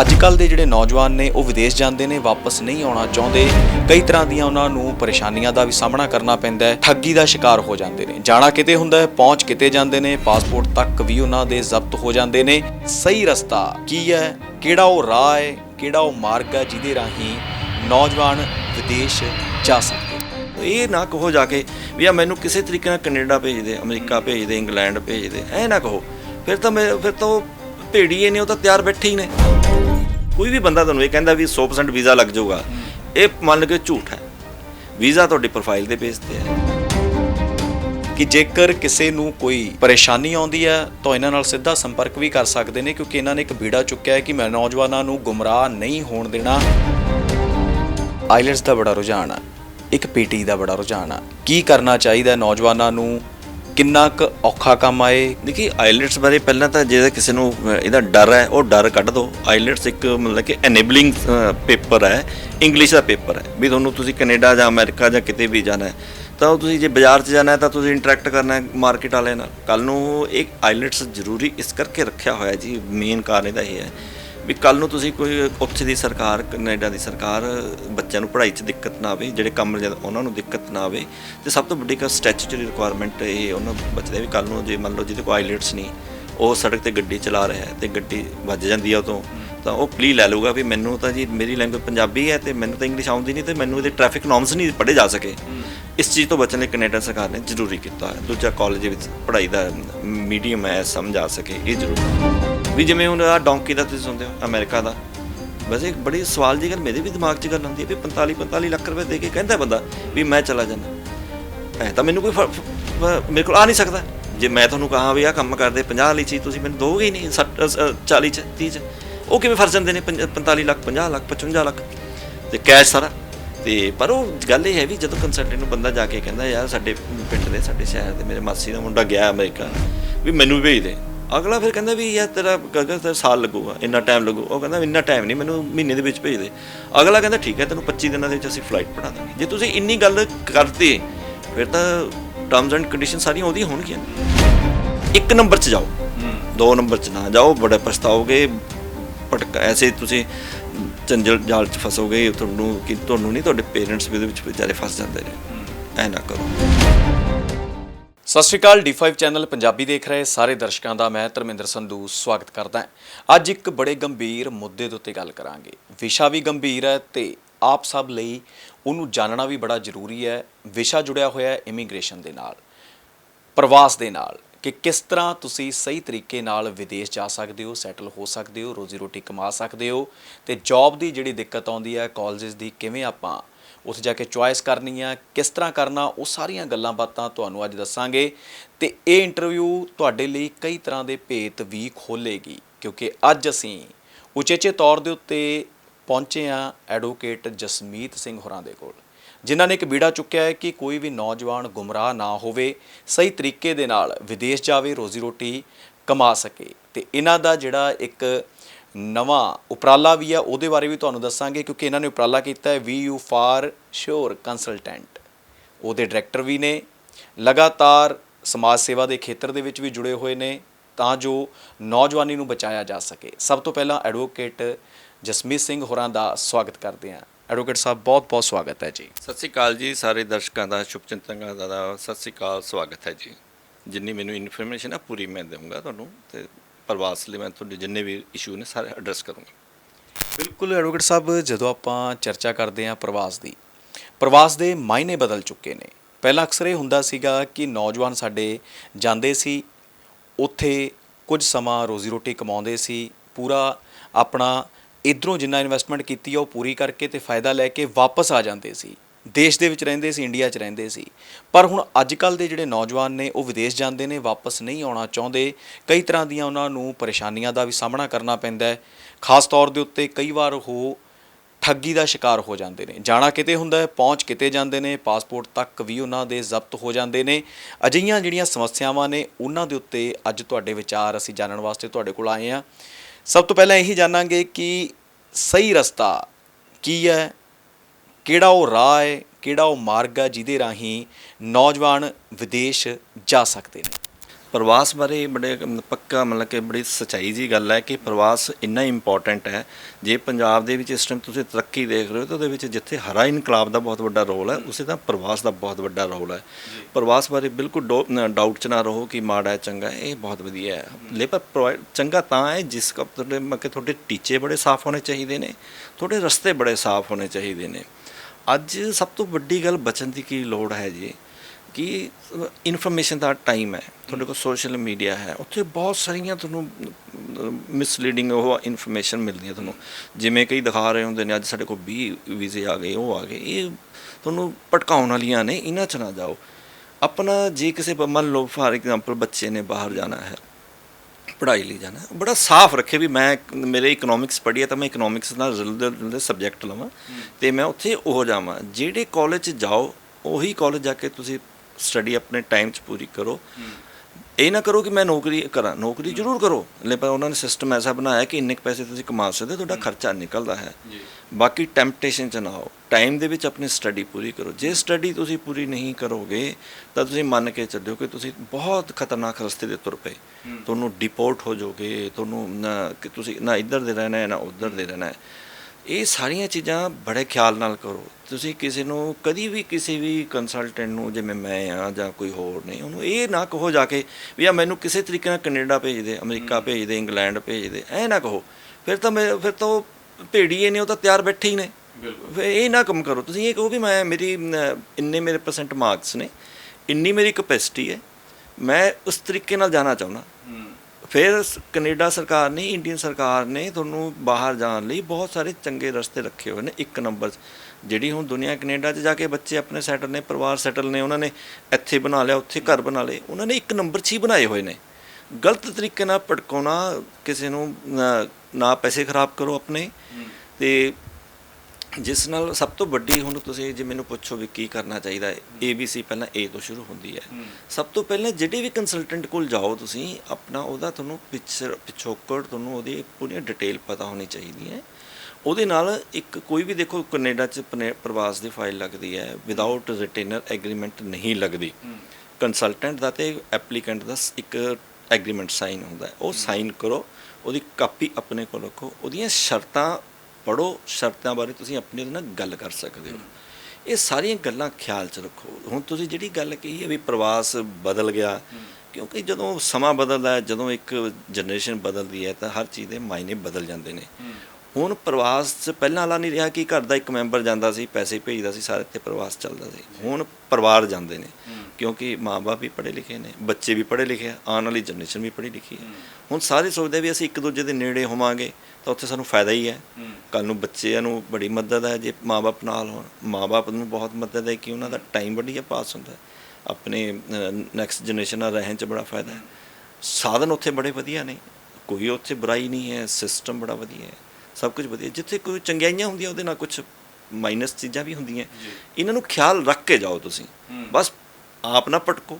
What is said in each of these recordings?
ਅੱਜ ਕੱਲ ਦੇ ਜਿਹੜੇ ਨੌਜਵਾਨ ਨੇ, ਉਹ ਵਿਦੇਸ਼ ਜਾਂਦੇ ਨੇ, ਵਾਪਸ ਨਹੀਂ ਆਉਣਾ ਚਾਹੁੰਦੇ। ਕਈ ਤਰ੍ਹਾਂ ਦੀਆਂ ਉਹਨਾਂ ਨੂੰ ਪਰੇਸ਼ਾਨੀਆਂ ਦਾ ਵੀ ਸਾਹਮਣਾ ਕਰਨਾ ਪੈਂਦਾ ਹੈ। ਠੱਗੀ ਦਾ ਸ਼ਿਕਾਰ ਹੋ ਜਾਂਦੇ ਨੇ। ਜਾਣਾ ਕਿਤੇ ਹੁੰਦਾ ਹੈ, ਪਹੁੰਚ ਕਿਤੇ ਜਾਂਦੇ ਨੇ, ਪਾਸਪੋਰਟ ਤੱਕ ਵੀ ਉਹਨਾਂ ਦੇ ਜ਼ਬਤ ਹੋ ਜਾਂਦੇ ਨੇ। ਸਹੀ ਰਸਤਾ ਕੀ ਹੈ? ਕਿਹੜਾ ਉਹ ਰਾਹ ਹੈ? ਕਿਹੜਾ ਉਹ ਮਾਰਗ ਹੈ ਜਿਹਦੇ ਰਾਹੀਂ ਨੌਜਵਾਨ ਵਿਦੇਸ਼ ਜਾ ਸਕਦੇ ਇਹ ਨਾ ਕਹੋ ਜਾ ਕੇ ਵੀ ਆ ਮੈਨੂੰ ਕਿਸੇ ਤਰੀਕੇ ਨਾਲ ਕੈਨੇਡਾ ਭੇਜ ਦੇ ਅਮਰੀਕਾ ਭੇਜ ਦੇ ਇੰਗਲੈਂਡ ਭੇਜ ਦੇ ਐ ਨਾ ਕਹੋ। ਫਿਰ ਤਾਂ ਮੈਂ ਫਿਰ ਤਾਂ ਉਹ ਭੇੜੀਏ ਨੇ, ਉਹ ਤਾਂ ਤਿਆਰ ਬੈਠੇ ਹੀ ਨੇ। ਕੋਈ ਵੀ ਬੰਦਾ ਤੁਹਾਨੂੰ ਇਹ ਕਹਿੰਦਾ ਵੀ 100% ਵੀਜ਼ਾ ਲੱਗ ਜਾਊਗਾ, ਇਹ ਮੰਨ ਕੇ ਝੂਠ ਹੈ। ਵੀਜ਼ਾ ਤੁਹਾਡੀ ਪ੍ਰੋਫਾਈਲ ਦੇ ਬੇਸ ਤੇ ਹੈ। ਕਿ ਜੇਕਰ ਕਿਸੇ ਨੂੰ ਕੋਈ ਪਰੇਸ਼ਾਨੀ ਆਉਂਦੀ ਹੈ, ਤਾਂ ਇਹਨਾਂ ਨਾਲ ਸਿੱਧਾ ਸੰਪਰਕ ਵੀ ਕਰ ਸਕਦੇ ਨੇ, ਕਿਉਂਕਿ ਇਹਨਾਂ ਨੇ ਇੱਕ ਬੀੜਾ ਚੁੱਕਿਆ ਹੈ ਕਿ ਮੈਂ ਨੌਜਵਾਨਾਂ ਨੂੰ ਗੁੰਮਰਾਹ ਨਹੀਂ ਹੋਣ ਦੇਣਾ। ਆਈਲੈਟਸ ਦਾ ਬੜਾ ਰੁਝਾਨ ਆ, ਇੱਕ ਪੀਟੀ ਦਾ ਬੜਾ ਰੁਝਾਨ ਆ। ਕੀ ਕਰਨਾ ਚਾਹੀਦਾ ਨੌਜਵਾਨਾਂ ਨੂੰ? ਕਿੰਨਾ ਕੁ ਔਖਾ ਕੰਮ ਆਏ? ਦੇਖੀ ਆਈਲੈਟਸ ਬਾਰੇ ਪਹਿਲਾਂ ਤਾਂ ਜਿਹੜਾ ਕਿਸੇ ਨੂੰ ਇਹਦਾ ਡਰ ਹੈ, ਉਹ ਡਰ ਕੱਢ ਦਿਓ ਆਈਲੈਟਸ ਇੱਕ ਮਤਲਬ ਕਿ ਐਨੇਬਲਿੰਗ ਪੇਪਰ ਹੈ ਇੰਗਲਿਸ਼ ਦਾ ਪੇਪਰ ਹੈ, ਵੀ ਤੁਹਾਨੂੰ ਤੁਸੀਂ ਕੈਨੇਡਾ ਜਾਂ ਅਮਰੀਕਾ ਜਾਂ ਕਿਤੇ ਵੀ ਜਾਣਾ ਹੈ, ਤਾਂ ਉਹ ਤੁਸੀਂ ਜੇ ਬਾਜ਼ਾਰ 'ਚ ਜਾਣਾ ਹੈ, ਤਾਂ ਤੁਸੀਂ ਇੰਟਰੈਕਟ ਕਰਨਾ ਹੈ ਮਾਰਕੀਟ ਵਾਲਿਆਂ ਨਾਲ। ਕੱਲ ਨੂੰ ਇੱਕ ਆਈਲੈਟਸ ਜ਼ਰੂਰੀ ਇਸ ਕਰਕੇ ਰੱਖਿਆ ਹੋਇਆ ਜੀ ਮੇਨ ਕਾਰਨ ਇਹਦਾ ਇਹ ਹੈ ਵੀ ਕੱਲ ਨੂੰ ਤੁਸੀਂ ਕੋਈ ਉੱਥੇ ਦੀ ਸਰਕਾਰ ਕੈਨੇਡਾ ਦੀ ਸਰਕਾਰ ਬੱਚਿਆਂ ਨੂੰ ਪੜ੍ਹਾਈ 'ਚ ਦਿੱਕਤ ਨਾ ਆਵੇ ਜਿਹੜੇ ਕੰਮ ਜਦ ਉਹਨਾਂ ਨੂੰ ਦਿੱਕਤ ਨਾ ਆਵੇ ਤੇ ਸਭ ਤੋਂ ਵੱਡੀ ਕਾ ਸਟੈਚੂਟਰੀ ਰਿਕੁਆਇਰਮੈਂਟ ਇਹ ਉਹਨਾਂ ਬੱਚੇ ਵੀ ਕੱਲ ਨੂੰ ਜੇ ਮੰਨ ਲਓ ਜਿਹਦੇ ਕੋਲ ਆਈਲੈਟਸ ਨਹੀਂ ਉਹ ਸੜਕ ਤੇ ਗੱਡੀ ਚਲਾ ਰਿਹਾ ਹੈ ਤੇ ਗੱਡੀ ਵੱਜ ਜਾਂਦੀ ਆ ਉਦੋਂ ਤਾਂ ਉਹ ਪਲੀ ਲੈ ਲਊਗਾ ਵੀ ਮੈਨੂੰ ਤਾਂ ਜੀ ਮੇਰੀ ਲੈਂਗੁਏਜ ਪੰਜਾਬੀ ਹੈ ਤੇ ਮੈਨੂੰ ਤਾਂ ਇੰਗਲਿਸ਼ ਆਉਂਦੀ ਨਹੀਂ ਤੇ ਮੈਨੂੰ ਇਹਦੇ ਟ੍ਰੈਫਿਕ ਨੋਰਮਸ ਨਹੀਂ ਪੜ੍ਹੇ ਜਾ ਸਕੇ। ਇਸ ਚੀਜ਼ ਤੋਂ ਬਚਣ ਲਈ ਕੈਨੇਡਾ ਸਰਕਾਰ ਨੇ ਜ਼ਰੂਰੀ ਕੀਤਾ ਹੈ। ਦੂਜਾ ਕਾਲਜ ਵਿੱਚ ਪੜ੍ਹਾਈ ਦਾ ਮੀਡੀਅਮ ਹੈ ਸਮਝ ਆ ਸਕੇ ਇਹ ਜ਼ਰੂਰੀ। ਵੀ ਜਿਵੇਂ ਹੁਣ ਆ ਡੌਂਕੀ ਦਾ ਤੁਸੀਂ ਸੁਣਦੇ ਹੋ ਅਮਰੀਕਾ ਦਾ। ਵੈਸੇ ਇੱਕ ਬੜੀ ਸਵਾਲ ਦੀ ਗੱਲ ਮੇਰੇ ਵੀ ਦਿਮਾਗ 'ਚ ਗੱਲ ਆਉਂਦੀ ਹੈ ਵੀ 45 45 ਲੱਖ ਰੁਪਏ ਦੇ ਕੇ ਕਹਿੰਦਾ ਬੰਦਾ ਵੀ ਮੈਂ ਚਲਾ ਜਾਣਾ ਐ ਤਾਂ ਮੈਨੂੰ ਕੋਈ ਫ- ਮੇਰੇ ਕੋਲ ਆ ਨਹੀਂ ਸਕਦਾ। ਜੇ ਮੈਂ ਤੁਹਾਨੂੰ ਕਹਾਂ ਵੀ ਆ ਕੰਮ ਕਰਦੇ 50 ਵਾਲੀ ਚੀਜ਼ ਤੁਸੀਂ ਮੈਨੂੰ ਦੋਗੇ ਹੀ ਨਹੀਂ 60 ਅ, 40 ਚ 30 ਚ ਉਹ ਕਿਵੇਂ ਫਸ ਜਾਂਦੇ ਨੇ ਪੰਜ- 45 ਲੱਖ 50 ਲੱਖ 55 ਲੱਖ? ਤੇ ਕੈਸ਼ ਸਾਰਾ। ਤੇ ਪਰ ਉਹ ਗੱਲ ਇਹ ਹੈ ਵੀ ਜਦੋਂ ਕੰਸਲਟੈਂਟ ਨੂੰ ਬੰਦਾ ਜਾ ਕੇ ਕਹਿੰਦਾ ਯਾਰ ਸਾਡੇ ਪਿੰਡ ਦੇ ਸਾਡੇ ਸ਼ਹਿਰ ਦੇ ਮੇਰੇ ਮਾਸੀ ਦਾ ਮੁੰਡਾ ਗਿਆ ਅਮਰੀਕਾ ਵੀ ਮੈਨੂੰ ਭੇਜ ਦੇ। ਅਗਲਾ ਫਿਰ ਕਹਿੰਦਾ ਵੀ ਯਾਰ ਤੇਰਾ ਗਗਨ ਤੇਰਾ ਸਾਲ ਲੱਗੂਗਾ, ਇੰਨਾ ਟਾਈਮ ਲੱਗੂ। ਉਹ ਕਹਿੰਦਾ ਇੰਨਾ ਟਾਈਮ ਨਹੀਂ, ਮੈਨੂੰ ਮਹੀਨੇ ਦੇ ਵਿੱਚ ਭੇਜ ਦੇ। ਅਗਲਾ ਕਹਿੰਦਾ ਠੀਕ ਹੈ, ਤੈਨੂੰ 25 ਦਿਨਾਂ ਦੇ ਵਿੱਚ ਅਸੀਂ ਫਲਾਈਟ ਪੜਾ ਦਾਂਗੇ। ਜੇ ਤੁਸੀਂ ਇੰਨੀ ਗੱਲ ਕਰਦੇ, ਫਿਰ ਤਾਂ ਟਰਮਸ ਐਂਡ ਕੰਡੀਸ਼ਨ ਸਾਰੀਆਂ ਉਹਦੀਆਂ ਹੋਣਗੀਆਂ। ਇੱਕ ਨੰਬਰ 'ਚ ਜਾਓ। ਦੋ ਨੰਬਰ 'ਚ ਨਾ ਜਾਓ, ਬੜੇ ਪਛਤਾਓਗੇ। ਭਟਕ, ਐਸੇ ਤੁਸੀਂ ਚੰਜਲ ਜਾਲ 'ਚ ਫਸੋਗੇ, ਤੁਹਾਨੂੰ ਕਿ, ਤੁਹਾਨੂੰ ਨਹੀਂ, ਤੁਹਾਡੇ ਪੇਰੈਂਟਸ ਵੀ ਉਹਦੇ ਵਿੱਚ ਵਿਚਾਰੇ ਫਸ ਜਾਂਦੇ ਨੇ। ਐ ਨਾ ਕਰੋ। ਸਤਿ ਸ਼੍ਰੀ ਅਕਾਲ D5 ਚੈਨਲ ਪੰਜਾਬੀ ਦੇਖ ਰਹੇ ਸਾਰੇ ਦਰਸ਼ਕਾਂ ਦਾ ਮੈਂ ਧਰਮਿੰਦਰ ਸੰਧੂ ਸਵਾਗਤ ਕਰਦਾ ਹਾਂ। ਅੱਜ ਇੱਕ ਬੜੇ ਗੰਭੀਰ ਮੁੱਦੇ ਦੇ ਉੱਤੇ ਗੱਲ ਕਰਾਂਗੇ। ਵਿਸ਼ਾ ਵੀ ਗੰਭੀਰ ਹੈ ਤੇ ਆਪ ਸਭ ਲਈ ਉਹਨੂੰ ਜਾਣਨਾ ਵੀ ਬੜਾ ਜ਼ਰੂਰੀ ਹੈ। ਵਿਸ਼ਾ ਜੁੜਿਆ ਹੋਇਆ ਹੈ ਇਮੀਗ੍ਰੇਸ਼ਨ ਦੇ ਨਾਲ, ਪ੍ਰਵਾਸ ਦੇ ਨਾਲ, ਕਿ ਕਿਸ ਤਰ੍ਹਾਂ ਤੁਸੀਂ ਸਹੀ ਤਰੀਕੇ ਨਾਲ ਵਿਦੇਸ਼ ਜਾ ਸਕਦੇ ਹੋ, ਸੈਟਲ ਹੋ ਸਕਦੇ ਹੋ, ਰੋਜ਼ੀ ਰੋਟੀ ਕਮਾ ਸਕਦੇ ਹੋ ਤੇ ਜੌਬ ਦੀ ਜਿਹੜੀ ਦਿੱਕਤ ਆਉਂਦੀ ਹੈ, ਕਾਲਜਸ ਦੀ, ਕਿਵੇਂ ਆਪਾਂ ਉੱਥੇ ਜਾ ਕੇ ਚੁਆਇਸ ਕਰਨੀ ਆ, ਕਿਸ ਤਰ੍ਹਾਂ ਕਰਨਾ, ਉਹ ਸਾਰੀਆਂ ਗੱਲਾਂ ਬਾਤਾਂ ਤੁਹਾਨੂੰ ਅੱਜ ਦੱਸਾਂਗੇ। ਤੇ ਇਹ ਇੰਟਰਵਿਊ ਤੁਹਾਡੇ ਲਈ ਕਈ ਤਰ੍ਹਾਂ ਦੇ ਭੇਤ ਵੀ ਖੋਲੇਗੀ ਕਿਉਂਕਿ ਅੱਜ ਅਸੀਂ ਉਚੇਚੇ ਤੌਰ ਦੇ ਉੱਤੇ ਪਹੁੰਚੇ ਆ ਐਡਵੋਕੇਟ ਜਸਮੀਤ ਸਿੰਘ ਹੋਰਾਂ ਦੇ ਕੋਲ, ਜਿਨ੍ਹਾਂ ਨੇ ਇੱਕ ਬੀੜਾ ਚੁੱਕਿਆ ਹੈ ਕਿ ਕੋਈ ਵੀ ਨੌਜਵਾਨ ਗੁੰਮਰਾਹ ਨਾ ਹੋਵੇ, ਸਹੀ ਤਰੀਕੇ ਦੇ ਨਾਲ ਵਿਦੇਸ਼ ਜਾਵੇ, ਰੋਜ਼ੀ ਰੋਟੀ ਕਮਾ ਸਕੇ। ਤੇ ਇਹਨਾਂ ਦਾ ਜਿਹੜਾ ਇੱਕ ਨਵਾਂ ਉਪਰਾਲਾ ਵੀ ਆ, ਉਹਦੇ ਬਾਰੇ ਵੀ ਤੁਹਾਨੂੰ ਦੱਸਾਂਗੇ, ਕਿਉਂਕਿ ਇਹਨਾਂ ਨੇ ਉਪਰਾਲਾ ਕੀਤਾ ਹੈ, ਵੀ ਯੂ ਫਾਰ ਸ਼ੋਰ ਕੰਸਲਟੈਂਟ ਉਹਦੇ ਡਾਇਰੈਕਟਰ ਵੀ ਨੇ, ਲਗਾਤਾਰ ਸਮਾਜ ਸੇਵਾ ਦੇ ਖੇਤਰ ਦੇ ਵਿੱਚ ਵੀ ਜੁੜੇ ਹੋਏ ਨੇ, ਤਾਂ ਜੋ ਨੌਜਵਾਨੀ ਨੂੰ ਬਚਾਇਆ ਜਾ ਸਕੇ। ਸਭ ਤੋਂ ਪਹਿਲਾਂ ਐਡਵੋਕੇਟ ਜਸਮੀਤ ਸਿੰਘ ਹੋਰਾਂ ਦਾ ਸਵਾਗਤ ਕਰਦੇ ਹਾਂ। ਐਡਵੋਕੇਟ ਸਾਹਿਬ ਬਹੁਤ ਬਹੁਤ ਸਵਾਗਤ ਹੈ ਜੀ। ਸਤਿ ਸ਼੍ਰੀ ਅਕਾਲ ਜੀ, ਸਾਰੇ ਦਰਸ਼ਕਾਂ ਦਾ, ਸ਼ੁਭਚਿੰਤਕਾਂ ਦਾ ਦਾ ਸਤਿ ਸ਼੍ਰੀ ਅਕਾਲ, ਸਵਾਗਤ ਹੈ ਜੀ। ਜਿੰਨੀ ਮੈਨੂੰ ਇਨਫੋਰਮੇਸ਼ਨ ਆ, ਪੂਰੀ ਮੈਂ ਦੇਵਾਂਗਾ ਤੁਹਾਨੂੰ, ਤੇ ਪ੍ਰਵਾਸ ਲਈ ਮੈਂ ਤੁਹਾਡੇ ਜਿੰਨੇ ਵੀ ਇਸ਼ੂ ਨੇ ਸਾਰੇ ਐਡਰੈਸ ਕਰੂੰਗਾ। ਬਿਲਕੁਲ ਐਡਵੋਕੇਟ ਸਾਹਿਬ, ਜਦੋਂ ਆਪਾਂ ਚਰਚਾ ਕਰਦੇ ਹਾਂ ਪ੍ਰਵਾਸ ਦੀ, ਪ੍ਰਵਾਸ ਦੇ ਮਾਇਨੇ ਬਦਲ ਚੁੱਕੇ ਨੇ। ਪਹਿਲਾਂ ਅਕਸਰ ਇਹ ਹੁੰਦਾ ਸੀਗਾ ਕਿ ਨੌਜਵਾਨ ਸਾਡੇ ਜਾਂਦੇ ਸੀ, ਉੱਥੇ ਕੁਝ ਸਮਾਂ ਰੋਜ਼ੀ ਰੋਟੀ ਕਮਾਉਂਦੇ ਸੀ, ਪੂਰਾ ਆਪਣਾ ਇਧਰੋਂ ਜਿੰਨਾ ਇਨਵੈਸਟਮੈਂਟ ਕੀਤੀ ਆ ਉਹ ਪੂਰੀ ਕਰਕੇ ਤੇ ਫਾਇਦਾ ਲੈ ਕੇ ਵਾਪਸ ਆ ਜਾਂਦੇ ਸੀ। ਦੇਸ਼ ਦੇ ਵਿੱਚ ਰਹਿੰਦੇ ਸੀ ਇੰਡੀਆ 'ਚ ਰਹਿੰਦੇ ਸੀ। ਪਰ ਹੁਣ ਅੱਜ ਕੱਲ ਦੇ ਜਿਹੜੇ ਨੌਜਵਾਨ ਨੇ, ਉਹ ਵਿਦੇਸ਼ ਜਾਂਦੇ ਨੇ, ਵਾਪਸ ਨਹੀਂ ਆਉਣਾ ਚਾਹੁੰਦੇ। ਕਈ ਤਰ੍ਹਾਂ ਦੀਆਂ ਉਹਨਾਂ ਨੂੰ ਪਰੇਸ਼ਾਨੀਆਂ ਦਾ ਵੀ ਸਾਹਮਣਾ ਕਰਨਾ ਪੈਂਦਾ ਹੈ। ਖਾਸ ਤੌਰ ਦੇ ਉੱਤੇ ਕਈ ਵਾਰ ਉਹ ਠੱਗੀ ਦਾ ਸ਼ਿਕਾਰ ਹੋ ਜਾਂਦੇ ਨੇ। ਜਾਣਾ ਕਿਤੇ ਹੁੰਦਾ ਹੈ, ਪਹੁੰਚ ਕਿਤੇ ਜਾਂਦੇ ਨੇ, ਪਾਸਪੋਰਟ ਤੱਕ ਵੀ ਉਹਨਾਂ ਦੇ ਜ਼ਬਤ ਹੋ ਜਾਂਦੇ ਨੇ। ਅਜਿਹੀਆਂ ਜਿਹੜੀਆਂ ਸਮੱਸਿਆਵਾਂ ਨੇ, ਉਹਨਾਂ ਦੇ ਉੱਤੇ ਅੱਜ ਤੁਹਾਡੇ ਵਿਚਾਰ ਅਸੀਂ ਜਾਣਨ ਵਾਸਤੇ ਤੁਹਾਡੇ ਕੋਲ ਆਏ ਆ ਸਭ ਤੋਂ ਪਹਿਲਾਂ ਇਹੀ ਜਾਣਾਂਗੇ ਕਿ ਸਹੀ ਰਸਤਾ ਕੀ ਹੈ ਕਿਹੜਾ ਉਹ ਰਾਹ ਹੈ ਕਿਹੜਾ ਉਹ ਮਾਰਗ ਹੈ ਜਿਹਦੇ ਰਾਹੀਂ ਨੌਜਵਾਨ ਵਿਦੇਸ਼ ਜਾ ਸਕਦੇ ਨੇ? ਪ੍ਰਵਾਸ ਬਾਰੇ ਬੜੇ ਪੱਕਾ ਮਤਲਬ ਕਿ ਬੜੀ ਸਚਾਈ ਜੀ ਗੱਲ ਹੈ ਕਿ ਪ੍ਰਵਾਸ ਇੰਨਾ ਇੰਪੋਰਟੈਂਟ ਹੈ। ਜੇ ਪੰਜਾਬ ਦੇ ਵਿੱਚ ਇਸ ਟਾਈਮ ਤੁਸੀਂ ਤਰੱਕੀ ਦੇਖ ਰਹੇ ਹੋ ਤਾਂ ਉਹਦੇ ਵਿੱਚ ਜਿੱਥੇ ਹਰਾ ਇਨਕਲਾਬ ਦਾ ਬਹੁਤ ਵੱਡਾ ਰੋਲ ਹੈ ਉਸੇ ਦਾ ਪ੍ਰਵਾਸ ਦਾ ਬਹੁਤ ਵੱਡਾ ਰੋਲ ਹੈ। ਪ੍ਰਵਾਸ ਬਾਰੇ ਬਿਲਕੁਲ ਡਾਊਟ ਚ ਨਾ ਰਹੋ ਕਿ ਮਾੜਾ ਹੈ ਚੰਗਾ ਇਹ ਬਹੁਤ ਵਧੀਆ ਹੈ। ਲੇਪਰ ਪ੍ਰੋਵਾਈਡ ਚੰਗਾ ਤਾਂ ਹੈ ਜਿਸ ਕਾ ਤੁਹਾਡੇ ਮਤਲਬ ਕਿ ਤੁਹਾਡੇ ਟੀਚੇ ਬੜੇ ਸਾਫ਼ ਹੋਣੇ ਚਾਹੀਦੇ ਨੇ ਤੁਹਾਡੇ ਰਸਤੇ ਬੜੇ ਸਾਫ਼ ਹੋਣੇ ਚਾਹੀਦੇ ਨੇ। ਅੱਜ ਸਭ ਤੋਂ ਵੱਡੀ ਗੱਲ ਬਚਣ ਦੀ ਕੀ ਲੋੜ ਹੈ ਜੀ? ਕਿ ਇਨਫੋਰਮੇਸ਼ਨ ਦਾ ਟਾਈਮ ਹੈ, ਤੁਹਾਡੇ ਕੋਲ ਸੋਸ਼ਲ ਮੀਡੀਆ ਹੈ, ਉੱਥੇ ਬਹੁਤ ਸਾਰੀਆਂ ਤੁਹਾਨੂੰ ਮਿਸਲੀਡਿੰਗ ਉਹ ਇਨਫੋਰਮੇਸ਼ਨ ਮਿਲਦੀ ਹੈ ਤੁਹਾਨੂੰ। ਜਿਵੇਂ ਕਈ ਦਿਖਾ ਰਹੇ ਹੁੰਦੇ ਨੇ, ਅੱਜ ਸਾਡੇ ਕੋਲ 20 ਵੀਜ਼ੇ ਆ ਗਏ, ਉਹ ਆ ਗਏ, ਇਹ ਤੁਹਾਨੂੰ ਭਟਕਾਉਣ ਵਾਲੀਆਂ ਨੇ, ਇਹਨਾਂ 'ਚ ਨਾ ਜਾਓ। ਆਪਣਾ ਜੇ ਕਿਸੇ, ਮੰਨ ਲਓ ਫਾਰ ਐਗਜ਼ਾਮਪਲ ਬੱਚੇ ਨੇ ਬਾਹਰ ਜਾਣਾ ਹੈ ਪੜ੍ਹਾਈ ਲਈ ਜਾਣਾ। ਬੜਾ ਸਾਫ਼ ਰੱਖੇ ਵੀ ਮੈਂ ਮੇਰੇ ਇਕਨੋਮਿਕਸ ਪੜ੍ਹੀ ਹੈ ਤਾਂ ਮੈਂ ਇਕਨੋਮਿਕਸ ਨਾਲ ਰਿਲੇਟਡ ਸਬਜੈਕਟ ਲਵਾਂ ਤੇ ਮੈਂ ਉੱਥੇ ਉਹ ਜਾਵਾਂ। ਜਿਹੜੇ ਕਾਲਜ 'ਚ ਜਾਓ, ਉਹੀ ਕਾਲਜ ਜਾ ਕੇ ਤੁਸੀਂ ਸਟੱਡੀ ਆਪਣੇ ਟਾਈਮ 'ਚ ਪੂਰੀ ਕਰੋ। ਇਹ ਨਾ ਕਰੋ ਕਿ ਮੈਂ ਨੌਕਰੀ ਕਰਾਂ ਨੌਕਰੀ ਜ਼ਰੂਰ ਕਰੋ। ਲੇਕਿਨ ਉਹਨਾਂ ਨੇ ਸਿਸਟਮ ਐਸਾ ਬਣਾਇਆ ਕਿ ਇੰਨੇ ਪੈਸੇ ਤੁਸੀਂ ਕਮਾ ਸਕਦੇ ਹੋ, ਤੁਹਾਡਾ ਖਰਚਾ ਨਿਕਲਦਾ ਹੈ। ਬਾਕੀ ਟੈਂਪਟੇਸ਼ਨ ਚ ਨਾ ਆਓ। ਟਾਈਮ ਦੇ ਵਿੱਚ ਆਪਣੀ ਸਟੱਡੀ ਪੂਰੀ ਕਰੋ। ਜੇ ਸਟੱਡੀ ਤੁਸੀਂ ਪੂਰੀ ਨਹੀਂ ਕਰੋਗੇ ਤਾਂ ਤੁਸੀਂ ਮੰਨ ਕੇ ਚੱਲਿਓ ਕਿ ਤੁਸੀਂ ਬਹੁਤ ਖਤਰਨਾਕ ਰਸਤੇ ਦੇ ਤੁਰ ਪਏ। ਤੁਹਾਨੂੰ ਡਿਪੋਰਟ ਹੋ ਜਾਓਗੇ ਤੁਹਾਨੂੰ ਨਾ ਕਿ ਤੁਸੀਂ ਨਾ ਇੱਧਰ ਦੇ ਰਹਿਣਾ ਹੈ ਨਾ ਉੱਧਰ ਦੇ ਰਹਿਣਾ ਹੈ। ਇਹ ਸਾਰੀਆਂ ਚੀਜ਼ਾਂ ਬੜੇ ਖਿਆਲ ਨਾਲ ਕਰੋ। ਤੁਸੀਂ ਕਿਸੇ ਨੂੰ ਕਦੀ ਵੀ ਕਿਸੇ ਵੀ ਕੰਸਲਟੈਂਟ ਨੂੰ ਜਿਵੇਂ ਮੈਂ ਆ ਜਾਂ ਕੋਈ ਹੋਰ ਨਹੀਂ ਉਹਨੂੰ ਇਹ ਨਾ ਕਹੋ ਜਾ ਕੇ ਵੀ ਆ ਮੈਨੂੰ ਕਿਸੇ ਤਰੀਕੇ ਨਾਲ ਕੈਨੇਡਾ ਭੇਜ ਦੇ ਅਮਰੀਕਾ ਭੇਜ ਦੇ ਇੰਗਲੈਂਡ ਭੇਜ ਦੇ ਐ ਨਾ ਕਹੋ। ਫਿਰ ਤਾਂ ਮੈਂ ਫਿਰ ਤਾਂ ਉਹ ਭੇੜੀਏ ਨੇ ਉਹ ਤਾਂ ਤਿਆਰ ਬੈਠੇ ਹੀ ਨੇ। ਬਿਲਕੁਲ। ਇਹ ਨਾ ਕੰਮ ਕਰੋ। ਤੁਸੀਂ ਇਹ ਕਹੋ ਵੀ ਮੈਂ ਮੇਰੀ ਇੰਨੇ ਮੇਰੇ ਪਰਸੈਂਟ ਮਾਰਕਸ ਨੇ ਇੰਨੀ ਮੇਰੀ ਕਪੈਸਿਟੀ ਹੈ ਮੈਂ ਉਸ ਤਰੀਕੇ ਨਾਲ ਜਾਣਾ ਚਾਹੁੰਦਾ। ਫਿਰ ਕੈਨੇਡਾ ਸਰਕਾਰ ਨੇ ਇੰਡੀਅਨ ਸਰਕਾਰ ਨੇ ਤੁਹਾਨੂੰ ਬਾਹਰ ਜਾਣ ਲਈ ਬਹੁਤ ਸਾਰੇ ਚੰਗੇ ਰਸਤੇ ਰੱਖੇ ਹੋਏ ਨੇ। ਇੱਕ ਨੰਬਰ ਜਿਹੜੀ ਹੁਣ ਦੁਨੀਆ ਕੈਨੇਡਾ 'ਚ ਜਾ ਕੇ ਬੱਚੇ ਆਪਣੇ ਸੈਟਲ ਨੇ ਪਰਿਵਾਰ ਸੈਟਲ ਨੇ ਉਹਨਾਂ ਨੇ ਇੱਥੇ ਬਣਾ ਲਿਆ ਉੱਥੇ ਘਰ ਬਣਾ ਲਏ ਉਹਨਾਂ ਨੇ ਇੱਕ ਨੰਬਰ 'ਚ ਹੀ ਬਣਾਏ ਹੋਏ ਨੇ। ਗਲਤ ਤਰੀਕੇ ਨਾਲ ਭਟਕਾਉਣਾ ਕਿਸੇ ਨਾ- ਨਾ ਪੈਸੇ ਖਰਾਬ ਕਰੋ ਆਪਣੇ ਤੇ ਜਿਸ ਨਾਲ ਸਭ ਤੋਂ ਵੱਡੀ ਹੁਣ ਤੁਸੀਂ ਜੇ ਮੈਨੂੰ ਪੁੱਛੋ ਵੀ ਕੀ ਕਰਨਾ ਚਾਹੀਦਾ ਹੈ ABC ਪਹਿਲਾਂ A ਤੋਂ ਸ਼ੁਰੂ ਹੁੰਦੀ ਹੈ। ਸਭ ਤੋਂ ਪਹਿਲਾਂ ਜਿਹੜੇ ਵੀ ਕੰਸਲਟੈਂਟ ਕੋਲ ਜਾਓ ਤੁਸੀਂ ਆਪਣਾ ਉਹਦਾ ਤੁਹਾਨੂੰ ਪਿਛ- ਪਿਛੋਕੜ ਤੁਹਾਨੂੰ ਉਹਦੀ ਪੂਰੀ ਡਿਟੇਲ ਪਤਾ ਹੋਣੀ ਚਾਹੀਦੀ ਹੈ। ਉਹਦੇ ਨਾਲ ਇੱਕ ਕੋਈ ਵੀ ਦੇਖੋ ਕੈਨੇਡਾ ਚ ਪ੍ਰਵਾਸ ਦੀ ਫਾਈਲ ਲੱਗਦੀ ਹੈ ਵਿਦਆਊਟ ਰਿਟੇਨਰ ਐਗਰੀਮੈਂਟ ਨਹੀਂ ਲੱਗਦੀ। ਕੰਸਲਟੈਂਟ ਦਾ ਤੇ ਐਪਲੀਕੈਂਟ ਦਾ ਸ- ਇੱਕ ਐਗਰੀਮੈਂਟ ਸਾਈਨ ਹੁੰਦਾ ਉਹ ਸਾਈਨ ਕਰੋ ਉਹਦੀ ਕਾਪੀ ਆਪਣੇ ਕੋਲ ਰੱਖੋ ਉਹਦੀਆਂ ਸ਼ਰਤਾਂ ਪੜੋ ਸ਼ਰਤਾਂ ਬਾਰੇ ਤੁਸੀਂ ਆਪਣੇ ਨਾਲ ਗੱਲ ਕਰ ਸਕਦੇ ਹੋ। ਇਹ ਸਾਰੀਆਂ ਗੱਲਾਂ ਖਿਆਲ 'ਚ ਰੱਖੋ। ਹੁਣ ਤੁਸੀਂ ਜਿਹੜੀ ਗੱਲ ਕਹੀ ਹੈ ਵੀ ਪ੍ਰਵਾਸ ਬਦਲ ਗਿਆ, ਕਿਉਂਕਿ ਜਦੋਂ ਸਮਾਂ ਬਦਲਦਾ ਹੈ, ਜਦੋਂ ਇੱਕ ਜਨਰੇਸ਼ਨ ਬਦਲਦੀ ਹੈ, ਤਾਂ ਹਰ ਚੀਜ਼ ਦੇ ਮਾਇਨੇ ਬਦਲ ਜਾਂਦੇ ਨੇ। ਹੁਣ ਪ੍ਰਵਾਸ 'ਚ ਪਹਿਲਾਂ ਵਾਲਾ ਨਹੀਂ ਰਿਹਾ ਕਿ ਘਰ ਦਾ ਇੱਕ ਮੈਂਬਰ ਜਾਂਦਾ ਸੀ, ਪੈਸੇ ਭੇਜਦਾ ਸੀ, ਸਾਰੇ ਇੱਥੇ ਪ੍ਰਵਾਸ ਚੱਲਦਾ ਸੀ। ਹੁਣ ਪਰਿਵਾਰ ਜਾਂਦੇ ਨੇ, ਕਿਉਂਕਿ ਮਾਪੇ ਵੀ ਪੜ੍ਹੇ ਲਿਖੇ ਨੇ, ਬੱਚੇ ਵੀ ਪੜ੍ਹੇ ਲਿਖੇ ਆ, ਆਉਣ ਵਾਲੀ ਜਨਰੇਸ਼ਨ ਵੀ ਪੜ੍ਹੀ ਲਿਖੀ ਹੈ। ਹੁਣ ਸਾਰੇ ਸੋਚਦੇ ਵੀ ਅਸੀਂ ਇੱਕ ਦੂਜੇ ਦੇ ਨੇੜੇ ਹੋਵਾਂਗੇ। ਤਾਂ ਉੱਥੇ ਸਾਨੂੰ ਫਾਇਦਾ ਹੀ ਹੈ। ਕੱਲ ਨੂੰ ਬੱਚਿਆਂ ਨੂੰ ਬੜੀ ਮਦਦ ਹੈ ਜੇ ਮਾਪੇ ਨਾਲ ਹੋਣ। ਮਾਪੇ ਨੂੰ ਬਹੁਤ ਮਦਦ ਹੈ ਕਿ ਉਹਨਾਂ ਦਾ ਟਾਈਮ ਵਧੀਆ ਪਾਸ ਹੁੰਦਾ ਆਪਣੇ ਨੈਕਸਟ ਜਨਰੇਸ਼ਨ ਨਾਲ ਰਹਿਣ 'ਚ ਬੜਾ ਫਾਇਦਾ ਹੈ। ਸਾਧਨ ਉੱਥੇ ਬੜੇ ਵਧੀਆ ਨੇ। ਕੋਈ ਉੱਥੇ ਬੁਰਾਈ ਨਹੀਂ ਹੈ ਸਿਸਟਮ ਬੜਾ ਵਧੀਆ ਹੈ। ਸਭ ਕੁਝ ਵਧੀਆ। ਜਿੱਥੇ ਕੋਈ ਚੰਗਿਆਈਆਂ ਹੁੰਦੀਆਂ ਉਹਦੇ ਨਾਲ ਕੁਝ ਮਾਈਨਸ ਚੀਜ਼ਾਂ ਵੀ ਹੁੰਦੀਆਂ। ਇਹਨਾਂ ਨੂੰ ਖਿਆਲ ਰੱਖ ਕੇ ਜਾਓ ਤੁਸੀਂ। ਬਸ ਆਪ ਨਾ ਪਟਕੋ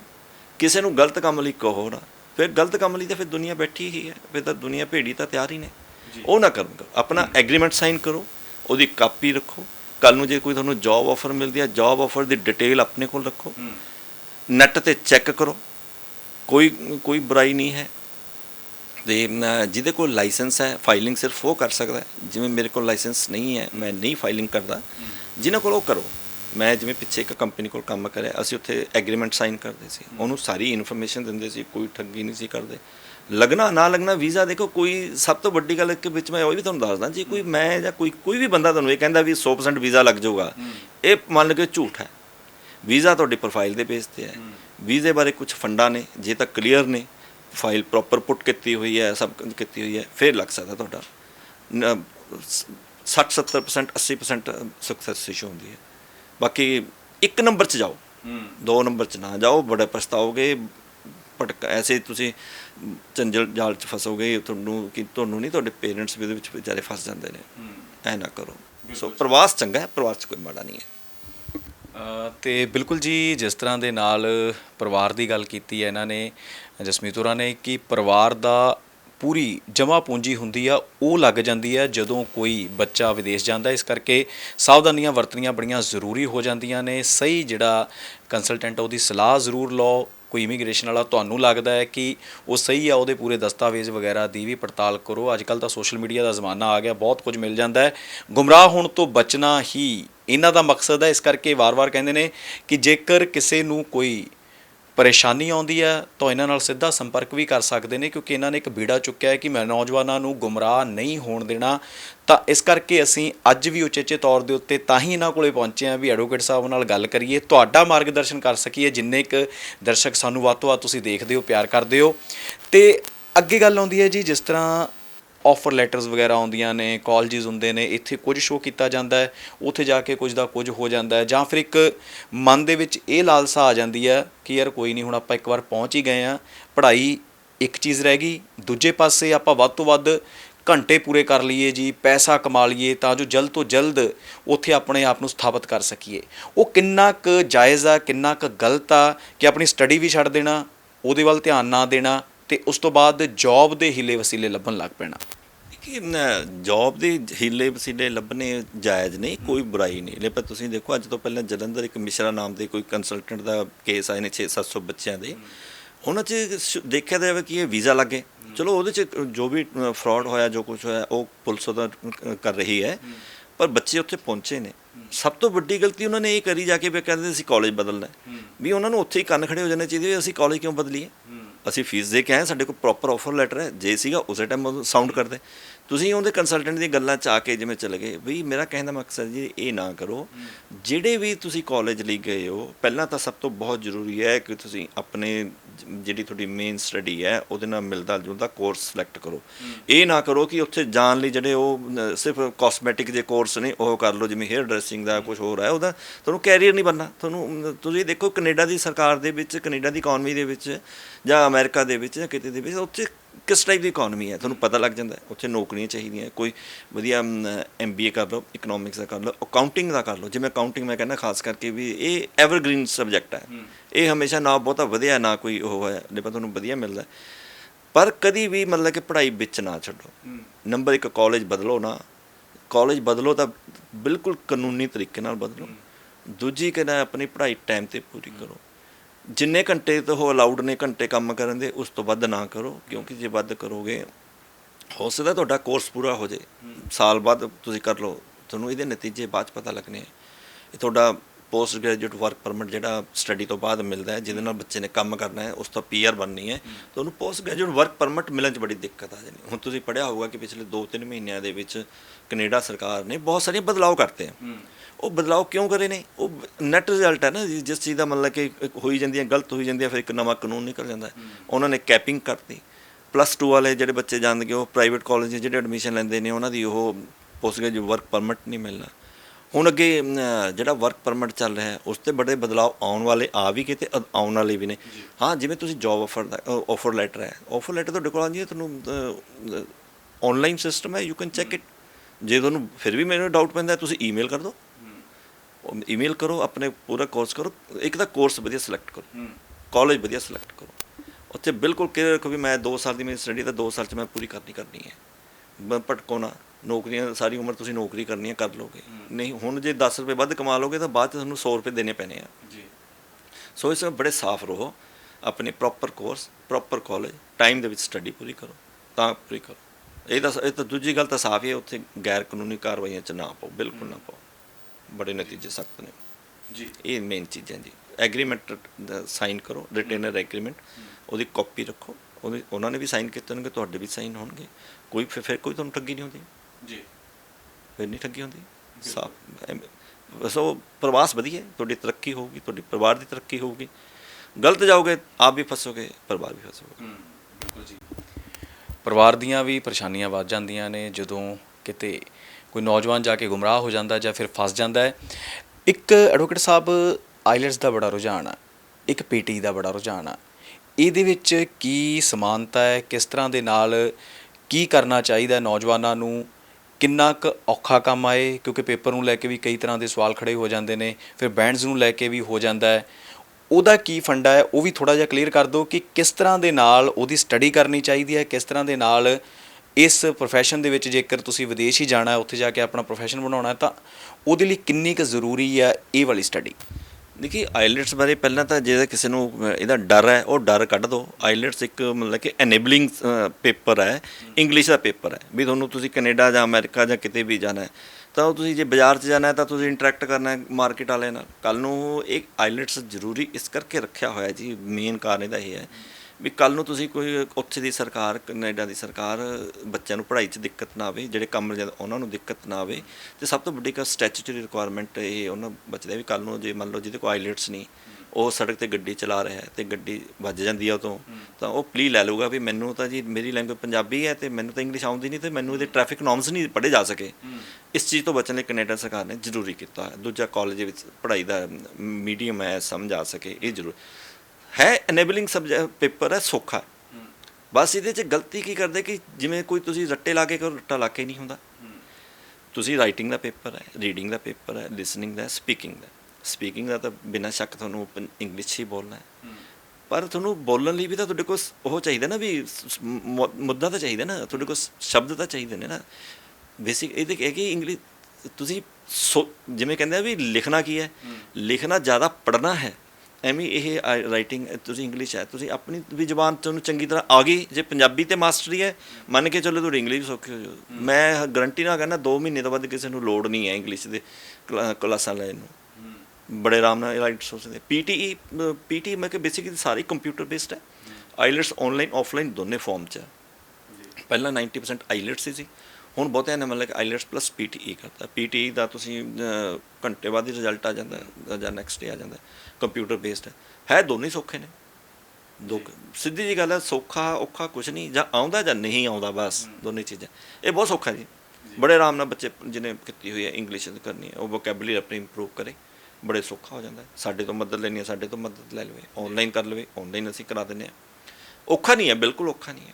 ਕਿਸੇ ਨੂੰ ਗਲਤ ਕੰਮ ਲਈ ਕਹੋ ਨਾ। ਫਿਰ ਗਲਤ ਕੰਮ ਲਈ ਤਾਂ ਫਿਰ ਦੁਨੀਆ ਬੈਠੀ ਹੀ ਹੈ। ਫਿਰ ਤਾਂ ਦੁਨੀਆ ਭੇੜੀ ਤਾਂ ਤਿਆਰ ਹੀ ਨੇ। ਉਹ ਨਾ ਕਰੋ ਆਪਣਾ ਐਗਰੀਮੈਂਟ ਸਾਈਨ ਕਰੋ ਉਹਦੀ ਕਾਪੀ ਰੱਖੋ। ਕੱਲ ਨੂੰ ਜੇ ਕੋਈ ਤੁਹਾਨੂੰ ਜੌਬ ਆਫਰ ਮਿਲਦੀ ਹੈ ਜੌਬ ਆਫਰ ਦੀ ਡਿਟੇਲ ਆਪਣੇ ਕੋਲ ਰੱਖੋ। ਨੈਟ ਤੇ ਚੈੱਕ ਕਰੋ। ਕੋਈ ਕੋਈ ਬੁਰਾਈ ਨਹੀਂ ਹੈ। ਤੇ ਜਿਹਦੇ ਕੋਲ ਲਾਇਸੈਂਸ ਹੈ ਫਾਈਲਿੰਗ ਸਿਰਫ ਉਹ ਕਰ ਸਕਦਾ ਜਿਵੇਂ ਮੇਰੇ ਕੋਲ ਲਾਇਸੈਂਸ ਨਹੀਂ ਹੈ ਮੈਂ ਨਹੀਂ ਫਾਈਲਿੰਗ ਕਰਦਾ। ਜਿਨ੍ਹਾਂ ਕੋਲ ਉਹ ਕਰੋ। ਮੈਂ ਜਿਵੇਂ ਪਿੱਛੇ ਇੱਕ ਕੰਪਨੀ ਕੋਲ ਕੰਮ ਕਰਿਆ ਅਸੀਂ ਉੱਥੇ ਐਗਰੀਮੈਂਟ ਸਾਈਨ ਕਰਦੇ ਸੀ। ਉਹਨੂੰ ਸਾਰੀ ਇਨਫੋਰਮੇਸ਼ਨ ਦਿੰਦੇ ਸੀ ਕੋਈ ਠੱਗੀ ਨਹੀਂ ਸੀ ਕਰਦੇ। ਲੱਗਣਾ ਨਾ ਲੱਗਣਾ ਵੀਜ਼ਾ ਦੇਖੋ ਕੋਈ ਸਭ ਤੋਂ ਵੱਡੀ ਗੱਲ ਕਿ ਵਿੱਚ ਮੈਂ ਉਹ ਵੀ ਤੁਹਾਨੂੰ ਦੱਸਦਾ ਜੇ ਕੋਈ ਮੈਂ ਜਾਂ ਕੋਈ ਕੋਈ ਵੀ ਬੰਦਾ ਤੁਹਾਨੂੰ ਇਹ ਕਹਿੰਦਾ ਵੀ 100% ਵੀਜ਼ਾ ਲੱਗ ਜਾਊਗਾ ਇਹ ਮੰਨ ਕੇ ਝੂਠ ਹੈ। ਵੀਜ਼ਾ ਤੁਹਾਡੀ ਪ੍ਰੋਫਾਈਲ ਦੇ ਬੇਸ ਤੇ ਹੈ। ਵੀਜ਼ੇ ਬਾਰੇ ਕੁਝ ਫੰਡਾਂ ਨੇ ਜੇ ਤਾਂ ਕਲੀਅਰ ਨੇ ਫਾਈਲ ਪ੍ਰੋਪਰ ਪੁੱਟ ਕੀਤੀ ਹੋਈ ਹੈ ਸਭ ਕੀਤੀ ਹੋਈ ਹੈ ਫਿਰ ਲੱਗ ਸਕਦਾ ਤੁਹਾਡਾ। ਨ- ਸ- 60 70% 80% ਸਕਸੈਸ ਇਸ਼ੂ ਹੁੰਦੀ ਹੈ। ਬਾਕੀ ਇੱਕ ਨੰਬਰ 'ਚ ਜਾਓ। ਦੋ ਨੰਬਰ 'ਚ ਨਾ ਜਾਓ ਬੜੇ ਪਛਤਾਓਗੇ। ਭਟਕ ਐਸੇ ਤੁਸੀਂ ਚੰਜਲ ਜਾਲ 'ਚ ਫਸੋਗੇ ਤੁਹਾਨੂੰ ਕਿ ਤੁਹਾਨੂੰ ਨਹੀਂ ਤੁਹਾਡੇ ਪੇਰੈਂਟਸ ਵੀ ਉਹਦੇ ਵਿੱਚ ਵਿਚਾਰੇ ਫਸ ਜਾਂਦੇ ਨੇ। ਐ ਨਾ ਕਰੋ। ਸੋ ਪ੍ਰਵਾਸ ਚੰਗਾ ਹੈ ਪ੍ਰਵਾਸ 'ਚ ਕੋਈ ਮਾੜਾ ਨਹੀਂ ਹੈ। ਤੇ ਬਿਲਕੁਲ ਜੀ ਜਿਸ ਤਰ੍ਹਾਂ ਦੇ ਨਾਲ ਪਰਿਵਾਰ ਦੀ ਗੱਲ ਕੀਤੀ ਹੈ ਇਹਨਾਂ ਨੇ ਜਸਮੀਤ ਹੋਰਾਂ ਨੇ ਕਿ ਪਰਿਵਾਰ ਦਾ ਪੂਰੀ ਜਮਾ ਪੂੰਜੀ ਹੁੰਦੀ ਆ ਉਹ ਲੱਗ ਜਾਂਦੀ ਹੈ ਜਦੋਂ ਕੋਈ ਬੱਚਾ ਵਿਦੇਸ਼ ਜਾਂਦਾ ਇਸ ਕਰਕੇ ਸਾਵਧਾਨੀਆਂ ਵਰਤਣੀਆਂ ਬੜੀਆਂ ਜ਼ਰੂਰੀ ਹੋ ਜਾਂਦੀਆਂ ਨੇ। ਸਹੀ ਜਿਹੜਾ ਕੰਸਲਟੈਂਟ ਉਹਦੀ ਸਲਾਹ ਜ਼ਰੂਰ ਲਓ। ਕੋਈ ਇਮੀਗ੍ਰੇਸ਼ਨ ਵਾਲਾ ਤੁਹਾਨੂੰ ਲੱਗਦਾ ਹੈ ਕਿ ਉਹ ਸਹੀ ਆ, ਉਹਦੇ ਪੂਰੇ ਦਸਤਾਵੇਜ਼ ਵਗੈਰਾ ਦੀ ਵੀ ਪੜਤਾਲ ਕਰੋ। ਅੱਜ ਕੱਲ ਤਾਂ ਸੋਸ਼ਲ ਮੀਡੀਆ ਦਾ ਜ਼ਮਾਨਾ ਆ ਗਿਆ, ਬਹੁਤ ਕੁਝ ਮਿਲ ਜਾਂਦਾ ਹੈ। ਗੁੰਮਰਾਹ ਹੋਣ ਤੋਂ ਬਚਣਾ ਹੀ ਇਹਨਾਂ ਦਾ ਮਕਸਦ ਹੈ। ਇਸ ਕਰਕੇ ਵਾਰ-ਵਾਰ ਕਹਿੰਦੇ ਨੇ ਕਿ ਜੇਕਰ ਕਿਸੇ ਨੂੰ ਕੋਈ ਪਰੇਸ਼ਾਨੀ ਆਉਂਦੀ ਹੈ, ਤਾਂ ਇਹਨਾਂ ਨਾਲ ਸਿੱਧਾ ਸੰਪਰਕ ਵੀ ਕਰ ਸਕਦੇ ਨੇ, ਕਿਉਂਕਿ ਇਹਨਾਂ ਨੇ ਇੱਕ ਬੀੜਾ ਚੁੱਕਿਆ ਹੈ ਕਿ ਮੈਂ ਨੌਜਵਾਨਾਂ ਨੂੰ ਗੁੰਮਰਾਹ ਨਹੀਂ ਹੋਣ ਦੇਣਾ। ਤਾਂ ਇਸ ਕਰਕੇ ਅਸੀਂ ਅੱਜ ਵੀ ਉਚੇਚੇ ਤੌਰ ਦੇ ਉੱਤੇ ਤਾਂ ਹੀ ਇਹਨਾਂ ਕੋਲੇ ਪਹੁੰਚੇ ਹਾਂ ਵੀ ਐਡਵੋਕੇਟ ਸਾਹਿਬ ਨਾਲ ਗੱਲ ਕਰੀਏ। ਤੁਹਾਡਾ ਮਾਰਗਦਰਸ਼ਨ ਕਰ ਸਕੀਏ, ਜਿੰਨੇ ਕੁ ਦਰਸ਼ਕ ਸਾਨੂੰ ਵੱਧ ਤੋਂ ਵੱਧ ਤੁਸੀਂ ਦੇਖਦੇ ਹੋ, ਪਿਆਰ ਕਰਦੇ ਹੋ। ਤੇ ਅੱਗੇ ਗੱਲ ਆਉਂਦੀ ਹੈ ਜੀ, ਜਿਸ ਤਰ੍ਹਾਂ ਆਫਰ ਲੈਟਰਸ ਵਗੈਰਾ ਆਉਂਦੀਆਂ ਨੇ ਕਾਲਜਸ ਹੁੰਦੇ ਨੇ, ਇੱਥੇ ਕੁਝ ਸ਼ੋਅ ਕੀਤਾ ਜਾਂਦਾ ਹੈ, ਉੱਥੇ ਜਾ ਕੇ ਕੁਝ ਦਾ ਕੁਝ ਹੋ ਜਾਂਦਾ ਹੈ ਜਾਂ ਫਿਰ ਇੱਕ ਮਨ ਦੇ ਵਿੱਚ ਇਹ ਲਾਲਸਾ ਆ ਜਾਂਦੀ ਹੈ ਕਿ ਯਾਰ ਕੋਈ ਨਹੀਂ, ਹੁਣ ਆਪਾਂ ਇੱਕ ਵਾਰ ਪਹੁੰਚ ਹੀ ਗਏ ਆ ਪੜ੍ਹਾਈ ਇੱਕ ਚੀਜ਼ ਰਹਿ ਗਈ, ਦੂਜੇ ਪਾਸੇ ਆਪਾਂ ਵੱਧ ਤੋਂ ਵੱਧ ਘੰਟੇ ਪੂਰੇ ਕਰ ਲਈਏ ਜੀ, ਪੈਸਾ ਕਮਾ ਲਈਏ ਤਾਂ ਜੋ ਜਲਦ ਤੋਂ ਜਲਦ ਉੱਥੇ ਆਪਣੇ ਆਪ ਨੂੰ ਸਥਾਪਿਤ ਕਰ ਸਕੀਏ। ਉਹ ਕਿੰਨਾ ਕੁ ਜਾਇਜ਼ ਆ, ਕਿੰਨਾ ਕੁ ਗਲਤ ਆ ਕਿ ਆਪਣੀ ਸਟੱਡੀ ਵੀ ਛੱਡ ਦੇਣਾ, ਉਹਦੇ ਵੱਲ ਧਿਆਨ ਨਾ ਦੇਣਾ ਤੇ ਉਸ ਤੋਂ ਬਾਅਦ ਜੌਬ ਦੇ ਹੀਲੇ ਵਸੀਲੇ ਲੱਭਣ ਲੱਗ ਪੈਣਾ। ਕਿ ਜੌਬ ਦੇ ਹੀਲੇ ਵਸੀਲੇ ਲੱਭਣੇ ਜਾਇਜ਼ ਨਹੀਂ, ਕੋਈ ਬੁਰਾਈ ਨਹੀਂ। ਲੈ ਤੁਸੀਂ ਦੇਖੋ, ਅੱਜ ਤੋਂ ਪਹਿਲਾਂ ਜਲੰਧਰ ਇੱਕ ਮਿਸ਼ਰਾ ਨਾਮ ਦੇ ਕੋਈ ਕੰਸਲਟੈਂਟ ਦਾ ਕੇਸ ਆਏ ਨੇ 6-700 ਬੱਚਿਆਂ ਦੇ। ਉਹਨਾਂ 'ਚ ਦੇਖਿਆ ਜਾਵੇ ਕਿ ਇਹ ਵੀਜ਼ਾ ਲੱਗੇ ਚਲੋ, ਉਹਦੇ 'ਚ ਜੋ ਵੀ ਫਰਾਡ ਹੋਇਆ, ਜੋ ਕੁਝ ਹੋਇਆ, ਉਹ ਪੁਲਿਸ ਉਹਦਾ ਕਰ ਰਹੀ ਹੈ। ਪਰ ਬੱਚੇ ਉੱਥੇ ਪਹੁੰਚੇ ਨੇ। ਸਭ ਤੋਂ ਵੱਡੀ ਗਲਤੀ ਉਹਨਾਂ ਨੇ ਇਹ ਕਰੀ ਜਾ ਕੇ ਵੀ ਕਹਿੰਦੇ ਅਸੀਂ ਕਾਲਜ ਬਦਲਣਾ। ਵੀ ਉਹਨਾਂ ਨੂੰ ਉੱਥੇ ਹੀ ਕੰਨ ਖੜੇ ਹੋ ਜਾਣੇ ਚਾਹੀਦੇ ਵੀ ਅਸੀਂ ਕਾਲਜ ਕਿਉਂ ਬਦਲੀਏ? ਅਸੀਂ ਫੀਸ ਦੇ ਕੇ ਆਏ ਸਾਡੇ ਕੋਲ ਪ੍ਰੋਪਰ ਆਫਰ ਲੈਟਰ ਹੈ। ਜੇ ਸੀਗਾ, ਉਸੇ ਟਾਈਮ ਸਾਊਂਡ ਕਰਦੇ। ਤੁਸੀਂ ਉਹਦੇ ਕੰਸਲਟੈਂਟ ਦੀਆਂ ਗੱਲਾਂ ਚ ਆ ਕੇ ਜਿਵੇਂ ਚਲੇ ਗਏ, ਵੀ ਮੇਰਾ ਕਹਿਣ ਦਾ ਮਕਸਦ ਜੀ ਇਹ ਨਾ ਕਰੋ। ਜਿਹੜੇ ਵੀ ਤੁਸੀਂ ਕਾਲਜ ਲਈ ਗਏ ਹੋ, ਪਹਿਲਾਂ ਤਾਂ ਸਭ ਤੋਂ ਬਹੁਤ ਜ਼ਰੂਰੀ ਹੈ ਕਿ ਤੁਸੀਂ ਆਪਣੇ ਜਿਹੜੀ ਤੁਹਾਡੀ ਮੇਨ ਸਟੱਡੀ ਹੈ, ਉਹਦੇ ਨਾਲ ਮਿਲਦਾ ਜੁਲਦਾ ਕੋਰਸ ਸਿਲੈਕਟ ਕਰੋ। ਇਹ ਨਾ ਕਰੋ ਕਿ ਉੱਥੇ ਜਾਣ ਲਈ ਜਿਹੜੇ ਉਹ ਸਿਰਫ ਕਾਸਮੈਟਿਕ ਦੇ ਕੋਰਸ ਨੇ, ਉਹ ਕਰ ਲਓ, ਜਿਵੇਂ ਹੇਅਰ ਡਰੈਸਿੰਗ ਦਾ ਕੁਝ ਹੋਰ ਹੈ, ਉਹਦਾ ਤੁਹਾਨੂੰ ਕੈਰੀਅਰ ਨਹੀਂ ਬਣਨਾ। ਤੁਹਾਨੂੰ ਤੁਸੀਂ ਦੇਖੋ ਕੈਨੇਡਾ ਦੀ ਸਰਕਾਰ ਦੇ ਵਿੱਚ, ਕੈਨੇਡਾ ਦੀ ਇਕਨੋਮੀ ਦੇ ਵਿੱਚ ਜਾਂ ਅਮਰੀਕਾ ਦੇ ਵਿੱਚ ਜਾਂ ਕਿਤੇ ਦੇ ਵਿੱਚ, ਉੱਥੇ ਕਿਸ ਟਾਈਪ ਦੀ ਇਕਨੋਮੀ ਹੈ? ਤੁਹਾਨੂੰ ਪਤਾ ਲੱਗ ਜਾਂਦਾ। ਉੱਥੇ ਨੌਕਰੀਆਂ ਚਾਹੀਦੀਆਂ ਕੋਈ ਵਧੀਆ ਐਮਬੀਏ ਕਰ ਲਓ ਇਕਨੋਮਿਕਸ ਦਾ ਕਰ ਲਓ ਅਕਾਊਂਟਿੰਗ ਦਾ ਕਰ ਲਓ। ਜਿਵੇਂ ਅਕਾਊਂਟਿੰਗ ਮੈਂ ਕਹਿੰਦਾ ਖਾਸ ਕਰਕੇ ਵੀ ਇਹ ਐਵਰਗ੍ਰੀਨ ਸਬਜੈਕਟ ਹੈ। ਇਹ ਹਮੇਸ਼ਾ ਨਾ ਬਹੁਤਾ ਵਧੀਆ ਨਾ ਕੋਈ ਉਹ ਹੈ ਲੇਕਿਨ ਤੁਹਾਨੂੰ ਵਧੀਆ ਮਿਲਦਾ। ਪਰ ਕਦੀ ਵੀ ਮਤਲਬ ਕਿ ਪੜ੍ਹਾਈ ਵਿੱਚ ਨਾ ਛੱਡੋ। ਨੰਬਰ ਇੱਕ ਕਾਲਜ ਬਦਲੋ ਨਾ। ਕਾਲਜ ਬਦਲੋ ਤਾਂ ਬਿਲਕੁਲ ਕਾਨੂੰਨੀ ਤਰੀਕੇ ਨਾਲ ਬਦਲੋ। ਦੂਜੀ ਕਹਿੰਦਾ ਆਪਣੀ ਪੜ੍ਹਾਈ ਟਾਈਮ ਤੇ ਪੂਰੀ ਕਰੋ। ਜਿੰਨੇ ਘੰਟੇ ਤੋਂ ਉਹ ਅਲਾਉਡ ਨੇ ਘੰਟੇ ਕੰਮ ਕਰਨ ਦੇ ਉਸ ਤੋਂ ਵੱਧ ਨਾ ਕਰੋ ਕਿਉਂਕਿ ਜੇ ਵੱਧ ਕਰੋਗੇ ਹੋ ਸਕਦਾ ਤੁਹਾਡਾ ਕੋਰਸ ਪੂਰਾ ਹੋ ਜੇ ਸਾਲ ਬਾਅਦ ਤੁਸੀਂ ਕਰ ਲਓ। ਤੁਹਾਨੂੰ ਇਹਦੇ ਨਤੀਜੇ ਬਾਅਦ ਪਤਾ ਲੱਗਣੇ ਇਹ ਤੁਹਾਡਾ ਪੋਸਟ ਗ੍ਰੈਜੂਏਟ ਵਰਕ ਪਰਮਿਟ ਜਿਹੜਾ ਸਟੱਡੀ ਤੋਂ ਬਾਅਦ ਮਿਲਦਾ ਹੈ ਜਿਹਦੇ ਨਾਲ ਬੱਚੇ ਨੇ ਕੰਮ ਕਰਨਾ ਹੈ ਉਸ ਤੋਂ ਪੀਆਰ ਬਣਨੀ ਹੈ ਤੁਹਾਨੂੰ ਪੋਸਟ ਗ੍ਰੈਜੂਏਟ ਵਰਕ ਪਰਮਿਟ ਮਿਲਣ 'ਚ ਬੜੀ ਦਿੱਕਤ ਆ ਜਾਣੀ ਹੁਣ ਤੁਸੀਂ ਪੜਿਆ ਹੋਊਗਾ ਕਿ ਪਿਛਲੇ 2-3 ਮਹੀਨਿਆਂ ਦੇ ਵਿੱਚ ਕੈਨੇਡਾ ਸਰਕਾਰ ਨੇ ਬਹੁਤ ਸਾਰੇ ਬਦਲਾਅ ਕਰਤੇ ਆ। ਉਹ ਬਦਲਾਅ ਕਿਉਂ ਕਰੇ ਨੇ? ਉਹ ਨੈਟ ਰਿਜ਼ਲਟ ਹੈ ਨਾ ਜਿਸ ਚੀਜ਼ ਦਾ ਮਤਲਬ ਕਿ ਹੋਈ ਜਾਂਦੀਆਂ ਗਲਤ ਹੋਈ ਜਾਂਦੀਆਂ ਫਿਰ ਇੱਕ ਨਵਾਂ ਕਾਨੂੰਨ ਨਿਕਲ ਜਾਂਦਾ ਹੈ। ਉਹਨਾਂ ਨੇ ਕੈਪਿੰਗ ਕਰਤੀ। ਪਲੱਸ 2 ਵਾਲੇ ਜਿਹੜੇ ਬੱਚੇ ਜਾਂਦੇ ਉਹ ਪ੍ਰਾਈਵੇਟ ਕਾਲਜ ਜਿਹੜੇ ਐਡਮਿਸ਼ਨ ਲੈਂਦੇ ਨੇ ਉਹਨਾਂ ਦੀ ਉਹ ਪੋਸਟ ਗ੍ਰੈਜੂਏਟ ਵਰਕ ਪਰਮਿਟ ਨਹੀਂ ਮਿਲਣਾ। ਹੁਣ ਅੱਗੇ ਜਿਹੜਾ ਵਰਕ ਪਰਮਿਟ ਚੱਲ ਰਿਹਾ ਹੈ ਉਸ ਤੇ ਬੜੇ ਬਦਲਾਅ ਆਉਣ ਵਾਲੇ ਆ ਵੀ ਗਏ ਤੇ ਆਉਣ ਵਾਲੇ ਵੀ ਨੇ। ਹਾਂ ਜਿਵੇਂ ਤੁਸੀਂ ਜੌਬ ਆਫਰ ਦਾ ਆਫਰ ਲੈਟਰ ਹੈ। ਆਫਰ ਲੈਟਰ ਤੁਹਾਡੇ ਕੋਲ ਆਉਂਦੀ ਹੈ ਤੁਹਾਨੂੰ ਆਨਲਾਈਨ ਸਿਸਟਮ ਹੈ ਯੂ ਕੈਨ ਚੈੱਕ ਇਟ ਜੇ ਤੁਹਾਨੂੰ ਫਿਰ ਵੀ ਮੈਨੂੰ ਡਾਊਟ ਪੈਂਦਾ ਤੁਸੀਂ ਈਮੇਲ ਕਰ ਦਿਓ ਈਮੇਲ ਕਰੋ ਆਪਣੇ ਪੂਰਾ ਕੋਰਸ ਕਰੋ। ਇੱਕ ਤਾਂ ਕੋਰਸ ਵਧੀਆ ਸਿਲੈਕਟ ਕਰੋ। ਕਾਲਜ ਵਧੀਆ ਸਿਲੈਕਟ ਕਰੋ। ਉੱਥੇ ਬਿਲਕੁਲ ਕਲੀਅਰ ਰੱਖੋ ਵੀ ਮੈਂ 2 ਸਾਲ ਦੀ ਮੇਰੀ ਸਟੱਡੀ ਤਾਂ 2 ਸਾਲ ਚ ਮੈਂ ਪੂਰੀ ਕਰਨੀ ਕਰਨੀ ਹੈ। ਭਟਕੋ ਨਾ। ਨੌਕਰੀਆਂ ਸਾਰੀ ਉਮਰ ਤੁਸੀਂ ਨੌਕਰੀ ਕਰਨੀ ਹੈ ਕਰ ਲੋਗੇ ਨਹੀਂ ਹੁਣ ਜੇ 10 ਰੁਪਏ ਵੱਧ ਕਮਾ ਲੋਗੇ ਤਾਂ ਬਾਅਦ ਚ ਤੁਹਾਨੂੰ 100 ਰੁਪਏ ਦੇਣੇ ਪੈਣੇ ਆ। ਜੀ। ਸੋ ਇਸ ਵਿੱਚ ਬੜੇ ਸਾਫ਼ ਰਹੋ ਆਪਣੇ proper course proper college time ਦੇ ਵਿੱਚ ਸਟੱਡੀ ਪੂਰੀ ਕਰੋ ਤਾਂ ਪੂਰੀ ਕਰੋ। ਇਹ ਤਾਂ ਇਹ ਤਾਂ ਦੂਜੀ ਗੱਲ ਤਾਂ ਸਾਫ਼ ਹੀ ਹੈ ਉੱਥੇ ਗੈਰ ਕਾਨੂੰਨੀ ਕਾਰਵਾਈਆਂ ਚ ਨਾ ਪਾਓ ਬਿਲਕੁਲ ਨਾ ਪਾਓ। ਬੜੇ ਨਤੀਜੇ ਸਖਤ ਨੇ। ਜੀ। ਇਹ ਮੇਨ ਚੀਜ਼ਾਂ ਜੀ। ਐਗਰੀਮੈਂਟ ਸਾਈਨ ਕਰੋ ਰਿਟੇਨਰ ਐਗਰੀਮੈਂਟ ਉਹਦੀ ਕਾਪੀ ਰੱਖੋ। ਉਹਨਾਂ ਨੇ ਵੀ ਸਾਈਨ ਕੀਤੇ ਹੋਣਗੇ ਤੁਹਾਡੇ ਵੀ ਸਾਈਨ ਹੋਣਗੇ। ਕੋਈ ਫਿਰ ਕੋਈ ਤੁਹਾਨੂੰ ਠੱਗੀ ਨਹੀਂ ਹੁੰਦੀ। ਜੀ। ਫਿਰ ਨਹੀਂ ਠੱਗੀ ਹੁੰਦੀ? ਸਾਫ਼ ਉਹ ਪ੍ਰਵਾਸ ਵਧੀਆ ਤੁਹਾਡੀ ਤਰੱਕੀ ਹੋਊਗੀ ਤੁਹਾਡੇ ਪਰਿਵਾਰ ਦੀ ਤਰੱਕੀ ਹੋਊਗੀ। ਗਲਤ ਜਾਓਗੇ ਆਪ ਵੀ ਫਸੋਗੇ ਪਰਿਵਾਰ ਵੀ ਫਸੋਗੇ। ਬਿਲਕੁਲ ਜੀ। ਪਰਿਵਾਰ ਦੀਆਂ ਵੀ ਪਰੇਸ਼ਾਨੀਆਂ ਵੱਧ ਜਾਂਦੀਆਂ ਨੇ ਜਦੋਂ ਕਿਤੇ ਕੋਈ ਨੌਜਵਾਨ ਜਾ ਕੇ ਗੁੰਮਰਾਹ ਹੋ ਜਾਂਦਾ ਜਾਂ ਫਿਰ ਫਸ ਜਾਂਦਾ ਹੈ। ਇੱਕ ਐਡਵੋਕੇਟ ਸਾਹਿਬ ਆਈਲੈਟਸ ਦਾ ਬੜਾ ਰੁਝਾਨ ਆ ਇੱਕ ਪੀਟੀ ਦਾ ਬੜਾ ਰੁਝਾਨ ਆ। ਇਹਦੇ ਵਿੱਚ ਕੀ ਸਮਾਨਤਾ ਹੈ ਕਿਸ ਤਰ੍ਹਾਂ ਦੇ ਨਾਲ ਕੀ ਕਰਨਾ ਚਾਹੀਦਾ ਹੈ ਨੌਜਵਾਨਾਂ ਨੂੰ? ਕਿੰਨਾ ਕੁ ਔਖਾ ਕੰਮ ਆਏ ਕਿਉਂਕਿ ਪੇਪਰ ਨੂੰ ਲੈ ਕੇ ਵੀ ਕਈ ਤਰ੍ਹਾਂ ਦੇ ਸਵਾਲ ਖੜੇ ਹੋ ਜਾਂਦੇ ਨੇ, ਫਿਰ ਬੈਂਡਸ ਨੂੰ ਲੈ ਕੇ ਵੀ ਹੋ ਜਾਂਦਾ ਹੈ। ਉਹਦਾ ਕੀ ਫੰਡਾ ਹੈ? ਉਹ ਵੀ ਥੋੜਾ ਜਿਹਾ ਕਲੀਅਰ ਕਰ ਦਿਓ ਕਿ ਕਿਸ ਤਰ੍ਹਾਂ ਦੇ ਨਾਲ ਉਹਦੀ ਸਟੱਡੀ ਕਰਨੀ ਚਾਹੀਦੀ ਹੈ, ਕਿਸ ਤਰ੍ਹਾਂ ਦੇ ਨਾਲ ਇਸ profession ਦੇ ਵਿੱਚ ਜੇਕਰ ਤੁਸੀਂ ਵਿਦੇਸ਼ ਹੀ ਜਾਣਾ ਹੈ, ਉੱਥੇ ਜਾ ਕੇ ਆਪਣਾ profession ਬਣਾਉਣਾ ਹੈ, ਤਾਂ ਉਹਦੇ ਲਈ ਕਿੰਨੀ ਕੁ ਜ਼ਰੂਰੀ ਹੈ ਇਹ ਵਾਲੀ ਸਟੱਡੀ ਦੇਖੀ ਆਈਲੈਟਸ ਬਾਰੇ ਪਹਿਲਾਂ ਤਾਂ ਜਿਹੜਾ ਕਿਸੇ ਨੂੰ ਇਹਦਾ ਡਰ ਹੈ, ਉਹ ਡਰ ਕੱਢ ਦਿਓ ਆਈਲੈਟਸ ਇੱਕ ਮਤਲਬ ਕਿ ਐਨੇਬਲਿੰਗ ਪੇਪਰ ਹੈ ਇੰਗਲਿਸ਼ ਦਾ ਪੇਪਰ ਹੈ, ਵੀ ਤੁਹਾਨੂੰ ਤੁਸੀਂ ਕੈਨੇਡਾ ਜਾਂ ਅਮਰੀਕਾ ਜਾਂ ਕਿਤੇ ਵੀ ਜਾਣਾ ਹੈ, ਤਾਂ ਉਹ ਤੁਸੀਂ ਜੇ ਬਾਜ਼ਾਰ 'ਚ ਜਾਣਾ ਹੈ, ਤਾਂ ਤੁਸੀਂ ਇੰਟਰੈਕਟ ਕਰਨਾ ਹੈ ਮਾਰਕੀਟ ਵਾਲੇ ਨਾਲ। ਕੱਲ ਨੂੰ ਇੱਕ ਆਈਲੈਟਸ ਜ਼ਰੂਰੀ ਇਸ ਕਰਕੇ ਰੱਖਿਆ ਹੋਇਆ ਜੀ ਮੇਨ ਕਾਰਨ ਇਹਦਾ ਇਹ ਹੈ ਵੀ ਕੱਲ ਨੂੰ ਤੁਸੀਂ ਕੋਈ ਉੱਥੇ ਦੀ ਸਰਕਾਰ, ਕੈਨੇਡਾ ਦੀ ਸਰਕਾਰ ਬੱਚਿਆਂ ਨੂੰ ਪੜ੍ਹਾਈ 'ਚ ਦਿੱਕਤ ਨਾ ਆਵੇ, ਜਿਹੜੇ ਕੰਮ ਜਦ ਉਹਨਾਂ ਨੂੰ ਦਿੱਕਤ ਨਾ ਆਵੇ, ਤੇ ਸਭ ਤੋਂ ਵੱਡੀ ਇੱਕ ਸਟੈਚੂਟਰੀ ਰਿਕੁਆਇਰਮੈਂਟ ਇਹ ਉਹਨਾਂ ਬੱਚੇ ਦਾ ਵੀ ਕੱਲ ਨੂੰ ਜੇ ਮੰਨ ਲਓ ਜਿਹਦੇ ਕੋਲ ਆਈਲੈਟਸ ਨਹੀਂ, ਉਹ ਸੜਕ ਤੇ ਗੱਡੀ ਚਲਾ ਰਿਹਾ ਹੈ ਤੇ ਗੱਡੀ ਵੱਜ ਜਾਂਦੀ ਆ ਉਹ ਤਾਂ ਉਹ ਪਲੀ ਲੈ ਲਊਗਾ ਵੀ ਮੈਨੂੰ ਤਾਂ ਜੀ ਮੇਰੀ ਲੈਂਗੁਏਜ ਪੰਜਾਬੀ ਹੈ ਤੇ ਮੈਨੂੰ ਤਾਂ ਇੰਗਲਿਸ਼ ਆਉਂਦੀ ਨਹੀਂ ਤੇ ਮੈਨੂੰ ਇਹਦੇ ਟ੍ਰੈਫਿਕ ਨੋਰਮਸ ਨਹੀਂ ਪੜ੍ਹੇ ਜਾ ਸਕੇ। ਇਸ ਚੀਜ਼ ਤੋਂ ਬਚਣ ਲਈ ਕੈਨੇਡਾ ਸਰਕਾਰ ਨੇ ਜ਼ਰੂਰੀ ਕੀਤਾ ਦੂਜਾ ਕਾਲਜ ਵਿੱਚ ਪੜ੍ਹਾਈ ਦਾ ਮੀਡੀਅਮ ਹੈ, ਸਮਝ ਆ ਸਕੇ, ਇਹ ਜ਼ਰੂਰ। ਹੈ ਐਨੇਬਲਿੰਗ ਸਬਜੈਕਟ ਪੇਪਰ ਹੈ ਸੌਖਾ ਬਸ ਇਹਦੇ 'ਚ ਗਲਤੀ ਕੀ ਕਰਦੇ ਕਿ ਜਿਵੇਂ ਕੋਈ ਤੁਸੀਂ ਰੱਟੇ ਲਾ ਕੇ ਕਰੋ ਰੱਟਾ ਲਾ ਕੇ ਨਹੀਂ ਹੁੰਦਾ। ਤੁਸੀਂ ਰਾਈਟਿੰਗ ਦਾ ਪੇਪਰ ਹੈ ਰੀਡਿੰਗ ਦਾ ਪੇਪਰ ਹੈ ਲਿਸਨਿੰਗ ਦਾ ਸਪੀਕਿੰਗ ਦਾ ਸਪੀਕਿੰਗ ਦਾ ਤਾਂ ਬਿਨਾਂ ਸ਼ੱਕ ਤੁਹਾਨੂੰ ਇੰਗਲਿਸ਼ ਹੀ ਬੋਲਣਾ ਹੈ। ਪਰ ਤੁਹਾਨੂੰ ਬੋਲਣ ਲਈ ਵੀ ਤਾਂ ਤੁਹਾਡੇ ਕੋਲ ਉਹ ਚਾਹੀਦਾ ਨਾ ਵੀ ਮੁੱਦਾ ਤਾਂ ਚਾਹੀਦਾ ਨਾ ਤੁਹਾਡੇ ਕੋਲ ਸ਼ਬਦ ਤਾਂ ਚਾਹੀਦੇ ਨੇ ਨਾ। ਬੇਸਿਕ ਇਹ ਤੇ ਕਿ ਇੰਗਲਿਸ਼ ਤੁਸੀਂ ਜਿਵੇਂ ਕਹਿੰਦੇ ਆ ਵੀ ਲਿਖਣਾ ਕੀ ਹੈ। ਲਿਖਣਾ ਜ਼ਿਆਦਾ ਪੜ੍ਹਨਾ ਹੈ। ਐਵੇਂ ਇਹ ਰਾਈਟਿੰਗ ਤੁਸੀਂ ਇੰਗਲਿਸ਼ ਹੈ ਤੁਸੀਂ ਆਪਣੀ ਵੀ ਜ਼ੁਬਾਨ ਤੁਹਾਨੂੰ ਚੰਗੀ ਤਰ੍ਹਾਂ ਆ ਗਈ ਜੇ ਪੰਜਾਬੀ ਤੇ ਮਾਸਟਰੀ ਹੈ ਮੰਨ ਕੇ ਚੱਲੋ ਤੁਹਾਡੀ ਇੰਗਲਿਸ਼ ਸੌਖੀ ਹੋ ਜਾਊ। ਮੈਂ ਗਰੰਟੀ ਨਾਲ ਕਹਿੰਦਾ 2 ਮਹੀਨੇ ਤੋਂ ਬਾਅਦ ਕਿਸੇ ਨੂੰ ਲੋੜ ਨਹੀਂ ਹੈ ਇੰਗਲਿਸ਼ ਦੇ ਕਲਾ- ਕਲਾਸਾਂ ਲੈਣ ਨੂੰ। ਬੜੇ ਆਰਾਮ ਨਾਲ ਰਾਈਟ ਸੋਚਦੇ ਪੀਟੀਈ ਪੀਟੀ ਮੈਂ ਕਿ ਬੇਸਿਕਲੀ ਸਾਰੀ ਕੰਪਿਊਟਰ ਬੇਸਡ ਹੈ। ਆਈਲੈਟਸ ਆਨਲਾਈਨ ਆਫਲਾਈਨ ਦੋਨੇ ਫਾਰਮ 'ਚ ਹੈ। ਪਹਿਲਾਂ 90% ਆਈਲੈਟਸ ਸੀ। ਹੁਣ ਬਹੁਤਿਆਂ ਨੇ ਮਤਲਬ ਆਈਲੈਟਸ ਪਲੱਸ ਪੀਟੀਈ ਕਰਤਾ। ਪੀਟੀਈ ਦਾ ਤੁਸੀਂ ਘੰਟੇ ਬਾਅਦ ਹੀ ਰਿਜ਼ਲਟ ਆ ਜਾਂਦਾ ਜਾਂ ਨੈਕਸਟ ਡੇ ਆ ਜਾਂਦਾ। ਕੰਪਿਊਟਰ ਬੇਸਡ ਹੈ। ਹੈ ਦੋਨੇ ਸੌਖੇ ਨੇ। ਦੋ ਸਿੱਧੀ ਜੀ ਗੱਲ ਹੈ ਸੌਖਾ ਔਖਾ ਕੁਝ ਨਹੀਂ ਜਾਂ ਆਉਂਦਾ ਜਾਂ ਨਹੀਂ ਆਉਂਦਾ ਬਸ ਦੋਨੇ ਚੀਜ਼ਾਂ। ਇਹ ਬਹੁਤ ਸੌਖਾ ਜੀ। ਬੜੇ ਆਰਾਮ ਨਾਲ ਬੱਚੇ ਜਿਹਨੇ ਕੀਤੀ ਹੋਈ ਹੈ ਇੰਗਲਿਸ਼ ਕਰਨੀ ਹੈ ਉਹ ਵੋਕੈਬਲਰੀ ਆਪਣੀ ਇੰਪਰੂਵ ਕਰੇ। ਬੜੇ ਸੌਖਾ ਹੋ ਜਾਂਦਾ। ਸਾਡੇ ਤੋਂ ਮਦਦ ਲੈਣੀ ਹੈ ਸਾਡੇ ਤੋਂ ਮਦਦ ਲੈ ਲਵੇ। ਆਨਲਾਈਨ ਕਰ ਲਵੇ ਆਨਲਾਈਨ ਅਸੀਂ ਕਰਾ ਦਿੰਦੇ ਹਾਂ। ਔਖਾ ਨਹੀਂ ਹੈ ਬਿਲਕੁਲ ਔਖਾ ਨਹੀਂ ਹੈ।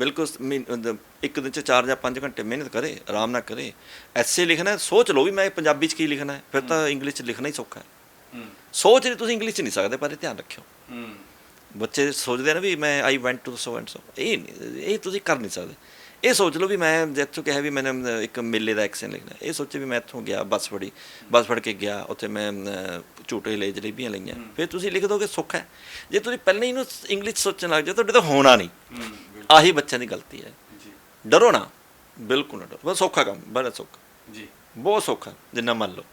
ਬਿਲਕੁਲ ਅਹ ਇੱਕ ਦਿਨ ਚ 4 ਜਾਂ 5 ਘੰਟੇ ਮਿਹਨਤ ਕਰੇ ਆਰਾਮ ਨਾਲ ਕਰੇ। ਐਸੇ ਲਿਖਣਾ ਹੈ, ਸੋਚ ਲਓ ਵੀ ਮੈਂ ਪੰਜਾਬੀ ਚ ਕੀ ਲਿਖਣਾ ਹੈ। ਫਿਰ ਤਾਂ ਇੰਗਲਿਸ਼ ਚ ਲਿਖਣਾ ਹੀ ਸੌਖਾ ਹੈ। ਸੋਚ ਨਹੀਂ ਤੁਸੀਂ ਇੰਗਲਿਸ਼ ਚ ਨਹੀਂ ਸਕਦੇ ਪਰ ਇਹ ਧਿਆਨ ਰੱਖਿਓ। ਬੱਚੇ ਸੋਚਦੇ ਨਾ ਵੀ ਮੈਂ ਆਈ ਵੈਂਟ ਟੂ ਸੋ ਐਂਡ ਸੋ ਇਹ ਨਹੀਂ ਇਹ ਤੁਸੀਂ ਕਰ ਨਹੀਂ ਸਕਦੇ। ਇਹ ਸੋਚ ਲਓ ਵੀ ਮੈਂ ਜਿੱਥੋਂ ਕਿਹਾ ਵੀ ਮੈਨੇ ਇੱਕ ਮੇਲੇ ਦਾ ਐਕਸ਼ਨ ਲਿਖਣਾ ਇਹ ਸੋਚੇ ਵੀ ਮੈਂ ਇੱਥੋਂ ਗਿਆ ਬੱਸ ਫੜੀ ਬੱਸ ਫੜ ਕੇ ਗਿਆ ਉੱਥੇ ਮੈਂ ਅਹ, ਝੂਟੇ ਲੈ ਜਲੇਬੀਆਂ ਲਈਆਂ ਫਿਰ ਤੁਸੀਂ ਲਿਖ ਦੋਗੇ ਸੌਖਾ ਹੈ। ਜੇ ਤੁਸੀਂ ਪਹਿਲਾਂ ਹੀ ਇਹਨੂੰ ਇੰਗਲਿਸ਼ ਸੋਚਣ ਲੱਗ ਜਾਓ ਤੁਹਾਡੇ ਤੋਂ ਹੋਣਾ ਨਹੀਂ। ਆਹੀ ਬੱਚਿਆਂ ਦੀ ਗਲਤੀ ਹੈ ਜੀ ਡਰੋ ਨਾ ਬਿਲਕੁਲ ਨਾ ਡਰੋ ਬਹੁਤ ਸੌਖਾ ਕੰਮ ਬੜਾ ਸੌਖਾ ਜੀ ਬਹੁਤ ਸੌਖਾ ਜਿੰਨਾ ਮੰਨ ਲਓ